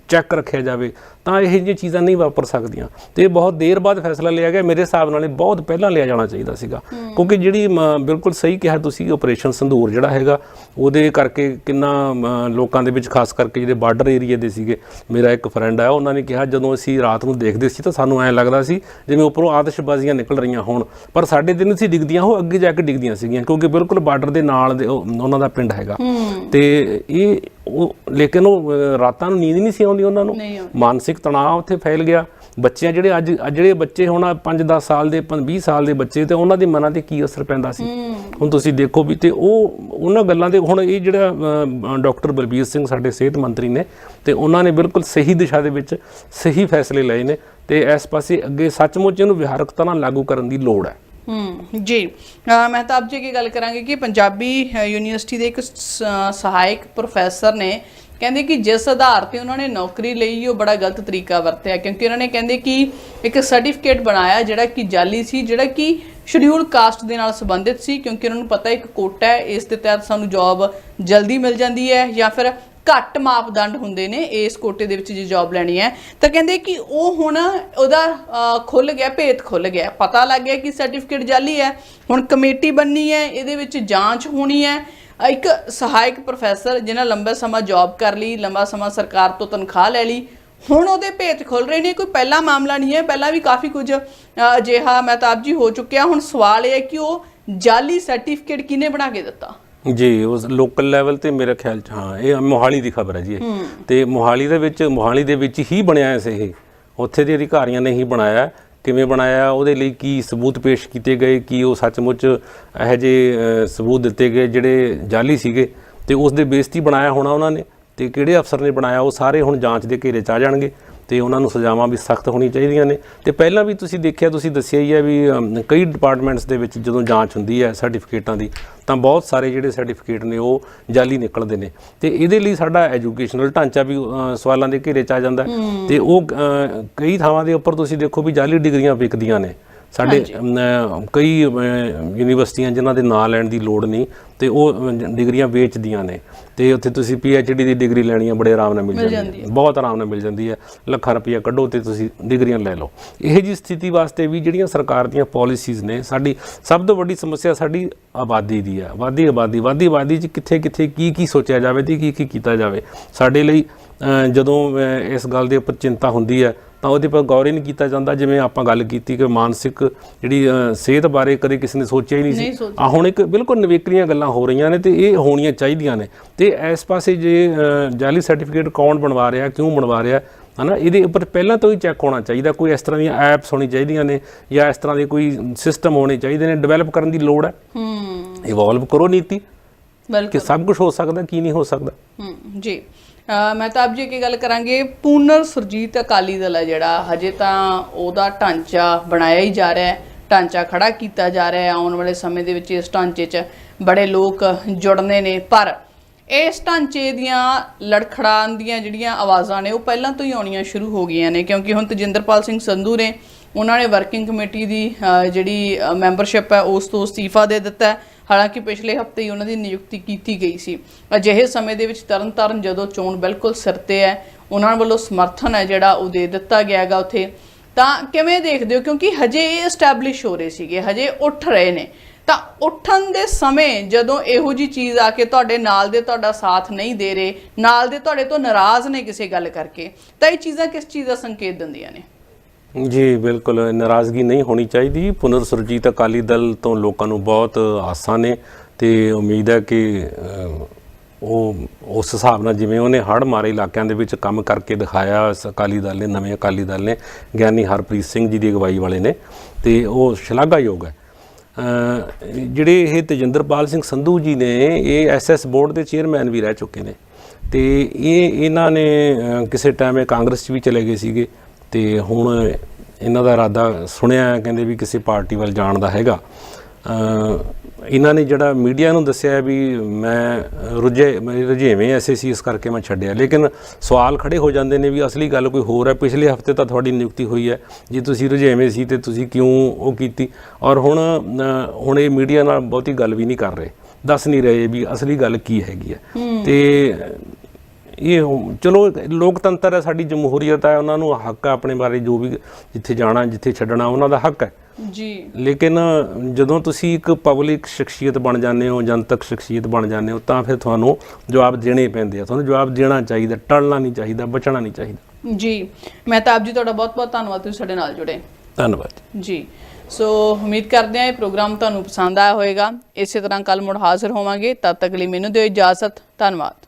ਚੈੱਕ ਰੱਖਿਆ ਜਾਵੇ। ਤਾਂ ਇਹ ਜਿਹੀਆਂ ਚੀਜ਼ਾਂ ਨਹੀਂ ਵਾਪਰ ਸਕਦੀਆਂ। ਤੇ ਇਹ ਬਹੁਤ ਦੇਰ ਬਾਅਦ ਫੈਸਲਾ ਲਿਆ ਗਿਆ। ਮੇਰੇ ਹਿਸਾਬ ਨਾਲ ਇਹ ਬਹੁਤ ਪਹਿਲਾਂ ਲਿਆ ਜਾਣਾ ਚਾਹੀਦਾ ਸੀਗਾ। ਕਿਉਂਕਿ ਜਿਹੜੀ ਬਿਲਕੁਲ ਸਹੀ ਕਿਹਾ ਤੁਸੀਂ ਆਪਰੇਸ਼ਨ ਸੰਧੂਰ ਜਿਹੜਾ ਹੈਗਾ ਉਹਦੇ ਕਰਕੇ ਕਿੰਨਾ ਲੋਕਾਂ ਦੇ ਵਿੱਚ ਖਾਸ ਕਰਕੇ ਜਿਹੜੇ ਬਾਰਡਰ ਏਰੀਆ ਦੇ ਸੀਗੇ ਮੇਰਾ ਇੱਕ ਫਰੈਂਡ ਆ ਉਹਨਾਂ ਨੇ ਕਿਹਾ ਜਦੋਂ ਅਸੀਂ ਰਾਤ ਨੂੰ ਦੇਖਦੇ ਸੀ ਤਾਂ ਸਾਨੂੰ ਐਂ ਲੱਗਦਾ ਸੀ ਜਿਵੇਂ ਉੱਪਰੋਂ ਆਤਿਸ਼ਬਾਜ਼ੀਆਂ ਨਿਕਲ ਰਹੀਆਂ ਹੋਣ। ਪਰ ਸਾਡੇ ਦਿਨ ਸੀ ਡਿੱਗਦੀਆਂ ਉਹ ਅੱਗੇ ਜਾ ਕੇ ਡਿੱਗਦੀਆਂ ਸੀਗੀਆਂ ਕਿਉਂਕਿ ਬਿਲਕੁਲ ਬਾਰਡਰ ਦੇ ਨਾਲ ਉਹਨਾਂ ਦਾ ਪਿੰਡ ਹੈਗਾ। ਤੇ ਇਹ ਉਹ ਲੇਕਿਨ ਉਹ ਰਾਤਾਂ ਨੂੰ ਨੀਂਦ ਨਹੀਂ ਸੀ ਆਉਂਦੀ ਉਹਨਾਂ ਨੂੰ। ਨਹੀਂ ਆਉਂਦੀ। ਮਾਨਸਿਕ ਤਣਾਅ ਉੱਥੇ ਫੈਲ ਗਿਆ। ਬੱਚਿਆਂ ਜਿਹੜੇ ਅੱਜ ਅੱਜ ਜਿਹੜੇ ਬੱਚੇ ਹੁਣ 5-10 ਸਾਲ ਦੇ 20 ਸਾਲ ਦੇ ਬੱਚੇ ਤੇ ਉਹਨਾਂ ਦੇ ਮਨਾਂ ਤੇ ਕੀ ਅਸਰ ਪੈਂਦਾ ਸੀ? ਹੁਣ ਤੁਸੀਂ ਦੇਖੋ ਵੀ ਤੇ ਉਹ ਉਹਨਾਂ ਗੱਲਾਂ ਦੇ ਹੁਣ ਇਹ ਜਿਹੜਾ ਡਾਕਟਰ ਬਲਬੀਰ ਸਿੰਘ ਸਾਡੇ ਸਿਹਤ ਮੰਤਰੀ ਨੇ ਤੇ ਉਹਨਾਂ ਨੇ ਬਿਲਕੁਲ ਸਹੀ ਦਿਸ਼ਾ ਦੇ ਵਿੱਚ ਸਹੀ ਫੈਸਲੇ ਲਏ ਨੇ ਤੇ ਇਸ ਪਾਸੇ ਅੱਗੇ ਸੱਚਮੁੱਚ ਇਹਨੂੰ ਵਿਹਾਰਕਤਾ ਨਾਲ ਲਾਗੂ ਕਰਨ ਦੀ ਲੋੜ ਹੈ। ਹੂੰ, ਜੀ। ਅਹ ਮਹਿਤਾਬ ਜੀ ਕੀ ਗੱਲ ਕਰਾਂਗੇ ਕਿ ਪੰਜਾਬੀ ਯੂਨੀਵਰਸਿਟੀ ਦੇ ਇੱਕ ਸਹਾਇਕ ਪ੍ਰੋਫੈਸਰ ਨੇ ਕਹਿੰਦੇ ਕਿ ਜਿਸ ਆਧਾਰ ਤੇ ਉਹਨਾਂ ਨੇ ਨੌਕਰੀ ਲਈ, ਉਹ ਬੜਾ ਗਲਤ ਤਰੀਕਾ ਵਰਤਿਆ। ਕਿਉਂਕਿ ਉਹਨਾਂ ਨੇ ਕਹਿੰਦੇ ਕਿ ਇੱਕ ਸਰਟੀਫਿਕੇਟ ਬਣਾਇਆ ਜਿਹੜਾ ਕਿ ਜਾਲੀ ਸੀ, ਜਿਹੜਾ ਕਿ ਸ਼ਡਿਊਲ ਕਾਸਟ ਦੇ ਨਾਲ ਸੰਬੰਧਿਤ ਸੀ, ਕਿਉਂਕਿ ਉਹਨਾਂ ਨੂੰ ਪਤਾ ਇੱਕ ਕੋਟਾ ਹੈ, ਇਸ ਦੇ ਤਹਿਤ ਸਾਨੂੰ ਜੌਬ ਜਲਦੀ ਮਿਲ ਜਾਂਦੀ ਹੈ ਜਾਂ ਫਿਰ ਘੱਟ ਮਾਪਦੰਡ ਹੁੰਦੇ ਨੇ ਇਸ ਕੋਟੇ ਦੇ ਵਿੱਚ ਜੇ ਜੌਬ ਲੈਣੀ ਹੈ। ਤਾਂ ਕਹਿੰਦੇ ਕਿ ਉਹ ਹੁਣ ਉਹਦਾ ਅਹ, ਖੁੱਲ ਗਿਆ ਭੇਤ ਖੁੱਲ ਗਿਆ। ਪਤਾ ਲੱਗ ਗਿਆ ਕਿ ਸਰਟੀਫਿਕੇਟ ਜਾਲੀ ਹੈ। ਹੁਣ ਕਮੇਟੀ ਬਣਨੀ ਹੈ ਇਹਦੇ ਵਿੱਚ ਜਾਂਚ ਹੋਣੀ ਹੈ। ਇੱਕ ਸਹਾਇਕ ਪ੍ਰੋਫੈਸਰ ਜਿਨ੍ਹਾਂ ਲੰਬਾ ਸਮਾਂ ਜੌਬ ਕਰ ਲਈ ਲੰਬਾ ਸਮਾਂ ਸਰਕਾਰ ਤੋਂ ਤਨਖਾਹ ਲੈ ਲਈ ਹੁਣ ਉਹਦੇ ਭੇਤ ਖੁੱਲ ਰਹੇ ਨੇ। ਕੋਈ ਪਹਿਲਾ ਮਾਮਲਾ ਨਹੀਂ ਹੈ ਪਹਿਲਾਂ ਵੀ ਕਾਫੀ ਕੁਝ ਅਹ, ਅਜਿਹਾ ਮਹਿਤਾਬ ਜੀ ਹੋ ਚੁੱਕਿਆ। ਹੁਣ ਸਵਾਲ ਇਹ ਹੈ ਕਿ ਉਹ ਜਾਲੀ ਸਰਟੀਫਿਕੇਟ ਕਿਹਨੇ ਬਣਾ ਕੇ ਦਿੱਤਾ? ਜੀ ਉਸ ਲੋਕਲ ਲੈਵਲ ਤੇ ਮੇਰੇ ਖਿਆਲ ਚ ਹਾਂ ਇਹ ਮੋਹਾਲੀ ਦੀ ਖਬਰ ਹੈ ਜੀ ਇਹ। ਤੇ ਮੋਹਾਲੀ ਦੇ ਵਿੱਚ ਮੋਹਾਲੀ ਦੇ ਵਿੱਚ ਹੀ ਬਣਿਆ ਐ ਇਹ। ਉੱਥੇ ਦੇ ਅਧਿਕਾਰੀਆਂ ਨੇ ਹੀ ਬਣਾਇਆ। ਕਿਵੇਂ ਬਣਾਇਆ ਉਹਦੇ ਲਈ ਕੀ ਸਬੂਤ ਪੇਸ਼ ਕੀਤੇ ਗਏ ਕੀ ਉਹ ਸੱਚਮੁੱਚ ਇਹੋ ਜਿਹੇ ਸਬੂਤ ਦਿੱਤੇ ਗਏ ਜਿਹੜੇ ਜਾਲੀ ਸੀਗੇ। ਤੇ ਉਸ ਦੇ ਬੇਸ 'ਤੇ ਹੀ ਬਣਾਇਆ ਹੋਣਾ ਉਹਨਾਂ ਨੇ। ਤੇ ਕਿਹੜੇ ਅਫਸਰ ਨੇ ਬਣਾਇਆ ਉਹ ਸਾਰੇ ਹੁਣ ਜਾਂਚ ਦੇ ਘੇਰੇ 'ਚ ਆ ਜਾਣਗੇ। ਤੇ ਉਹਨਾਂ ਨੂੰ ਸਜ਼ਾਵਾਂ ਵੀ ਸਖਤ ਹੋਣੀ ਚਾਹੀਦੀਆਂ ਨੇ। ਤੇ ਪਹਿਲਾਂ ਵੀ ਤੁਸੀਂ ਦੇਖਿਆ ਤੁਸੀਂ ਦੱਸਿਆ ਹੀ ਹੈ ਵੀ ਕਈ ਡਿਪਾਰਟਮੈਂਟਸ ਦੇ ਵਿੱਚ ਜਦੋਂ ਜਾਂਚ ਹੁੰਦੀ ਹੈ ਸਰਟੀਫਿਕੇਟਾਂ ਦੀ ਤਾਂ ਬਹੁਤ ਸਾਰੇ ਜਿਹੜੇ ਸਰਟੀਫਿਕੇਟ ਨੇ ਉਹ ਜਾਲੀ ਨਿਕਲਦੇ ਨੇ। ਤੇ ਇਹਦੇ ਲਈ ਸਾਡਾ ਐਜੂਕੇਸ਼ਨਲ ਢਾਂਚਾ ਵੀ ਸਵਾਲਾਂ ਦੇ ਘੇਰੇ 'ਚ ਆ ਜਾਂਦਾ। ਤੇ ਉਹ ਕਈ ਥਾਵਾਂ ਦੇ ਉੱਪਰ ਤੁਸੀਂ ਦੇਖੋ ਵੀ ਜਾਲੀ ਡਿਗਰੀਆਂ ਵਿਕਦੀਆਂ ਨੇ। ਸਾਡੇ ਕਈ ਯੂਨੀਵਰਸਿਟੀਆਂ ਜਿਨ੍ਹਾਂ ਦੇ ਨਾਂ ਲੈਣ ਦੀ ਲੋੜ ਨਹੀਂ ਤੇ ਉਹ ਡਿਗਰੀਆਂ ਵੇਚਦੀਆਂ ਨੇ। ਤੇ ਉੱਥੇ ਤੁਸੀਂ ਡੀ ਦੀ ਡਿਗਰੀ ਲੈਣੀ ਆ ਬੜੇ ਆਰਾਮ ਨਾਲ ਮਿਲ ਜਾਂਦੀ ਹੈ ਬਹੁਤ ਆਰਾਮ ਨਾਲ ਮਿਲ ਜਾਂਦੀ ਹੈ ਲੱਖਾਂ ਰੁਪਈਆ ਕੱਢੋ ਤੇ ਤੁਸੀਂ ਡਿਗਰੀਆਂ ਲੈ ਲਓ। ਇਹ ਜੀ ਸਥਿਤੀ ਵਾਸਤੇ ਵੀ ਜਿਹੜੀਆਂ ਸਰਕਾਰ ਦੀਆਂ ਪਾਲਿਸੀਜ਼ ਨੇ ਸਾਡੀ ਸਭ ਤੋਂ ਵੱਡੀ ਸਮੱਸਿਆ ਸਾਡੀ ਆਬਾਦੀ ਦੀ ਹੈ ਆਬਾਦੀ ਆਬਾਦੀ ਵਾਦੀ ਆਬਾਦੀ 'ਚ ਕਿੱਥੇ ਕਿੱਥੇ ਕੀ ਕੀ ਸੋਚਿਆ ਜਾਵੇ ਤੇ ਕੀ ਕੀ ਕੀਤਾ ਜਾਵੇ। ਸਾਡੇ ਲਈ ਜਦੋਂ ਇਸ ਗੱਲ ਦੇ ਉੱਪਰ ਚਿੰਤਾ ਹੁੰਦੀ ਹੈ ਤਾਂ ਉਹਦੇ ਪਰ ਗੌਰ ਹੀ ਨਹੀਂ ਕੀਤਾ ਜਾਂਦਾ ਜਿਵੇਂ ਆਪਾਂ ਗੱਲ ਕੀਤੀ ਕਿ ਮਾਨਸਿਕ ਜਿਹੜੀ ਸਿਹਤ ਬਾਰੇ ਕਦੇ ਕਿਸੇ ਨੇ ਸੋਚਿਆ ਹੀ ਨਹੀਂ ਸੀ। ਆ ਹੁਣ ਇੱਕ ਬਿਲਕੁਲ ਨਵੇਕਲੀਆਂ ਗੱਲਾਂ ਹੋ ਰਹੀਆਂ ਨੇ ਤੇ ਇਹ ਹੋਣੀਆਂ ਚਾਹੀਦੀਆਂ ਨੇ। ਤੇ ਇਸ ਪਾਸੇ ਜੇ ਜਾਲੀ ਸਰਟੀਫਿਕੇਟ ਕੌਣ ਬਣਵਾ ਰਿਹਾ ਕਿਉਂ ਬਣਵਾ ਰਿਹਾ ਹਨਾ ਇਹਦੇ ਉੱਪਰ ਪਹਿਲਾਂ ਤੋਂ ਹੀ ਚੈੱਕ ਹੋਣਾ ਚਾਹੀਦਾ ਕੋਈ ਇਸ ਤਰ੍ਹਾਂ ਦੀਆਂ ਐਪਸ ਹੋਣੀ ਚਾਹੀਦੀਆਂ ਨੇ ਜਾਂ ਇਸ ਤਰ੍ਹਾਂ ਦੇ ਕੋਈ ਸਿਸਟਮ ਹੋਣੇ ਚਾਹੀਦੇ ਨੇ ਡਿਵੈਲਪ ਕਰਨ ਦੀ ਲੋੜ ਹੈ। ਹੂੰ। ਇਵੋਲਵ ਕਰੋ ਨੀਤੀ ਬਿਲਕੁਲ। ਕਿ ਸਭ ਕੁਝ ਹੋ ਸਕਦਾ ਕੀ ਨਹੀਂ ਹੋ ਸਕਦਾ। ਹਮ, ਜੀ। ਮਹਿਤਾਬ ਜੀ ਕੀ ਗੱਲ ਕਰਾਂਗੇ, ਪੂਨਰ ਸੁਰਜੀਤ ਅਕਾਲੀ ਦਲ ਹੈ ਜਿਹੜਾ, ਹਜੇ ਤਾਂ ਉਹਦਾ ਢਾਂਚਾ ਬਣਾਇਆ ਹੀ ਜਾ ਰਿਹਾ ਹੈ, ਢਾਂਚਾ ਖੜਾ ਕੀਤਾ ਜਾ ਰਿਹਾ ਹੈ ਆਉਣ ਵਾਲੇ ਸਮੇਂ ਦੇ ਵਿੱਚ ਇਸ ਢਾਂਚੇ 'ਚ ਬੜੇ ਲੋਕ ਜੁੜਨੇ ਨੇ, ਪਰ ਇਸ ਢਾਂਚੇ ਦੀਆਂ ਲੜਖੜਾਂ ਦੀਆਂ ਜਿਹੜੀਆਂ ਆਵਾਜ਼ਾਂ ਨੇ, ਉਹ ਪਹਿਲਾਂ ਤੋਂ ਹੀ ਆਉਣੀਆਂ ਸ਼ੁਰੂ ਹੋ ਗਈਆਂ ਨੇ, ਕਿਉਂਕਿ ਹੁਣ ਤਜਿੰਦਰਪਾਲ ਸਿੰਘ ਸੰਧੂ ਨੇ ਉਹਨਾਂ ਨੇ ਵਰਕਿੰਗ ਕਮੇਟੀ ਦੀ ਜਿਹੜੀ ਮੈਂਬਰਸ਼ਿਪ ਹੈ, ਉਸ ਤੋਂ ਅਸਤੀਫਾ ਦੇ ਦਿੱਤਾ ਹੈ। ਹਾਲਾਂਕਿ ਪਿਛਲੇ ਹਫ਼ਤੇ ਹੀ ਉਹਨਾਂ ਦੀ ਨਿਯੁਕਤੀ ਕੀਤੀ ਗਈ ਸੀ। ਅਜਿਹੇ ਸਮੇਂ ਦੇ ਵਿੱਚ ਤਰਨਤਾਰਨ ਜਦੋਂ ਚੋਣ ਬਿਲਕੁਲ ਸਿਰ ਤੇ ਹੈ, ਉਹਨਾਂ ਵੱਲੋਂ ਸਮਰਥਨ ਹੈ ਜਿਹੜਾ ਉਹ ਦੇ ਦਿੱਤਾ ਗਿਆ ਹੈਗਾ ਉੱਥੇ। ਤਾਂ ਕਿਵੇਂ ਦੇਖਦੇ ਹੋ? ਕਿਉਂਕਿ ਹਜੇ ਇਹ ਐਸਟੈਬਲਿਸ਼ ਹੋ ਰਹੇ ਸੀਗੇ, ਹਜੇ ਉੱਠ ਰਹੇ ਨੇ। ਤਾਂ ਉੱਠਣ ਦੇ ਸਮੇਂ ਜਦੋਂ ਇਹੋ ਜੀ ਚੀਜ਼ ਆ ਕੇ ਤੁਹਾਡੇ ਨਾਲ ਦੇ ਤੁਹਾਡਾ ਸਾਥ ਨਹੀਂ ਦੇ ਰਹੇ, ਨਾਲ ਦੇ ਤੁਹਾਡੇ ਤੋਂ ਨਾਰਾਜ਼ ਨੇ ਕਿਸੇ ਗੱਲ ਕਰਕੇ, ਤਾਂ ਇਹ ਚੀਜ਼ਾਂ ਕਿਸ ਚੀਜ਼ ਦਾ ਸੰਕੇਤ ਦਿੰਦੀਆਂ ਨੇ? ਜੀ, ਬਿਲਕੁਲ, ਨਾਰਾਜ਼ਗੀ ਨਹੀਂ ਹੋਣੀ ਚਾਹੀਦੀ। ਪੁਨਰ ਸੁਰਜੀਤ ਅਕਾਲੀ ਦਲ ਤੋਂ ਲੋਕਾਂ ਨੂੰ ਬਹੁਤ ਆਸਾਂ ਨੇ ਤੇ ਉਮੀਦ ਹੈ ਕਿ ਉਹ ਉਸ ਹਿਸਾਬ ਨਾਲ ਜਿਵੇਂ ਉਹਨੇ ਹੜ੍ਹ ਮਾਰੇ ਇਲਾਕਿਆਂ ਦੇ ਵਿੱਚ ਕੰਮ ਕਰਕੇ ਦਿਖਾਇਆ ਅਕਾਲੀ ਦਲ ਨੇ, ਨਵੇਂ ਅਕਾਲੀ ਦਲ ਨੇ, ਗਿਆਨੀ ਹਰਪ੍ਰੀਤ ਸਿੰਘ ਜੀ ਦੀ ਅਗਵਾਈ ਵਾਲੇ ਨੇ, ਤੇ ਉਹ ਸ਼ਲਾਘਾਯੋਗ ਹੈ। ਜਿਹੜੇ ਇਹ ਤੇਜਿੰਦਰਪਾਲ ਸਿੰਘ ਸੰਧੂ ਜੀ ਨੇ, ਇਹ ਐਸਐਸ ਬੋਰਡ ਦੇ ਚੇਅਰਮੈਨ ਵੀ ਰਹਿ ਚੁੱਕੇ ਨੇ। ਤੇ ਇਹ, ਇਹਨਾਂ ਨੇ ਕਿਸੇ ਟਾਈਮ ਇਹ ਕਾਂਗਰਸ 'ਚ ਵੀ ਚਲੇ ਗਏ ਸੀਗੇ। ਤੇ ਹੁਣ ਇਹਨਾਂ ਦਾ ਇਰਾਦਾ ਸੁਣਿਆ ਕਹਿੰਦੇ ਵੀ ਕਿਸੇ ਪਾਰਟੀ ਵੱਲ ਜਾਣ ਦਾ ਹੈਗਾ। ਇਹਨਾਂ ਨੇ ਜਿਹੜਾ ਮੀਡੀਆ ਨੂੰ ਦੱਸਿਆ ਵੀ ਮੈਂ ਰੁਝੇ ਮੇਰੇ ਰੁਝੇਵੇਂ ਐਸੇ ਸੀ ਇਸ ਕਰਕੇ ਮੈਂ ਛੱਡਿਆ। ਲੇਕਿਨ ਸਵਾਲ ਖੜੇ ਹੋ ਜਾਂਦੇ ਨੇ ਵੀ ਅਸਲੀ ਗੱਲ ਕੋਈ ਹੋਰ ਹੈ ਪਿਛਲੇ ਹਫ਼ਤੇ ਤਾਂ ਤੁਹਾਡੀ ਨਿਯੁਕਤੀ ਹੋਈ ਹੈ ਜੇ ਤੁਸੀਂ ਰੁਝੇਵੇਂ ਸੀ ਤੇ ਤੁਸੀਂ ਕਿਉਂ ਉਹ ਕੀਤੀ? ਔਰ ਹੁਣ ਹੁਣ ਇਹ ਮੀਡੀਆ ਨਾਲ ਬਹੁਤੀ ਗੱਲ ਵੀ ਨਹੀਂ ਕਰ ਰਹੇ। ਦੱਸ ਨਹੀਂ ਰਹੇ ਵੀ ਅਸਲੀ ਗੱਲ ਕੀ ਹੈਗੀ ਹੈ। ਤੇ ਇਹ ਚਲੋ ਲੋਕਤੰਤਰ ਹੈ ਸਾਡੀ ਜਮਹੂਰੀਅਤ ਹੈ ਉਹਨਾਂ ਨੂੰ ਹੱਕ ਹੈ ਆਪਣੇ ਬਾਰੇ ਜੋ ਵੀ ਜਿੱਥੇ ਜਾਣਾ ਜਿੱਥੇ ਛੱਡਣਾ ਉਹਨਾਂ ਦਾ ਹੱਕ ਹੈ। ਜੀ। ਲੇਕਿਨ ਜਦੋਂ ਤੁਸੀਂ ਇੱਕ ਪਬਲਿਕ ਸ਼ਖਸੀਅਤ ਬਣ ਜਾਂਦੇ ਹੋ ਜਨਤਕ ਸ਼ਖਸੀਅਤ ਬਣ ਜਾਂਦੇ ਹੋ ਤਾਂ ਫਿਰ ਤੁਹਾਨੂੰ ਜਵਾਬ ਦੇਣੇ ਪੈਂਦੇ ਆ। ਤੁਹਾਨੂੰ ਜਵਾਬ ਦੇਣਾ ਚਾਹੀਦਾ ਟਲਣਾ ਨਹੀਂ ਚਾਹੀਦਾ ਬਚਣਾ ਨਹੀਂ ਚਾਹੀਦਾ। ਜੀ। ਮਹਿਤਾਬ ਜੀ ਤੁਹਾਡਾ ਬਹੁਤ ਬਹੁਤ ਧੰਨਵਾਦ ਤੁਸੀਂ ਸਾਡੇ ਨਾਲ ਜੁੜੇ। ਧੰਨਵਾਦ ਜੀ। ਸੋ ਉਮੀਦ ਕਰਦੇ ਹਾਂ ਇਹ ਪ੍ਰੋਗਰਾਮ ਤੁਹਾਨੂੰ ਪਸੰਦ ਆਇਆ ਹੋਵੇਗਾ। ਇਸੇ ਤਰ੍ਹਾਂ ਕੱਲ ਮੁੜ ਹਾਜ਼ਰ ਹੋਵਾਂਗੇ। ਤਦ ਤੱਕ ਲਈ ਮੈਨੂੰ ਦਿਓ ਇਜਾਜ਼ਤ। ਧੰਨਵਾਦ।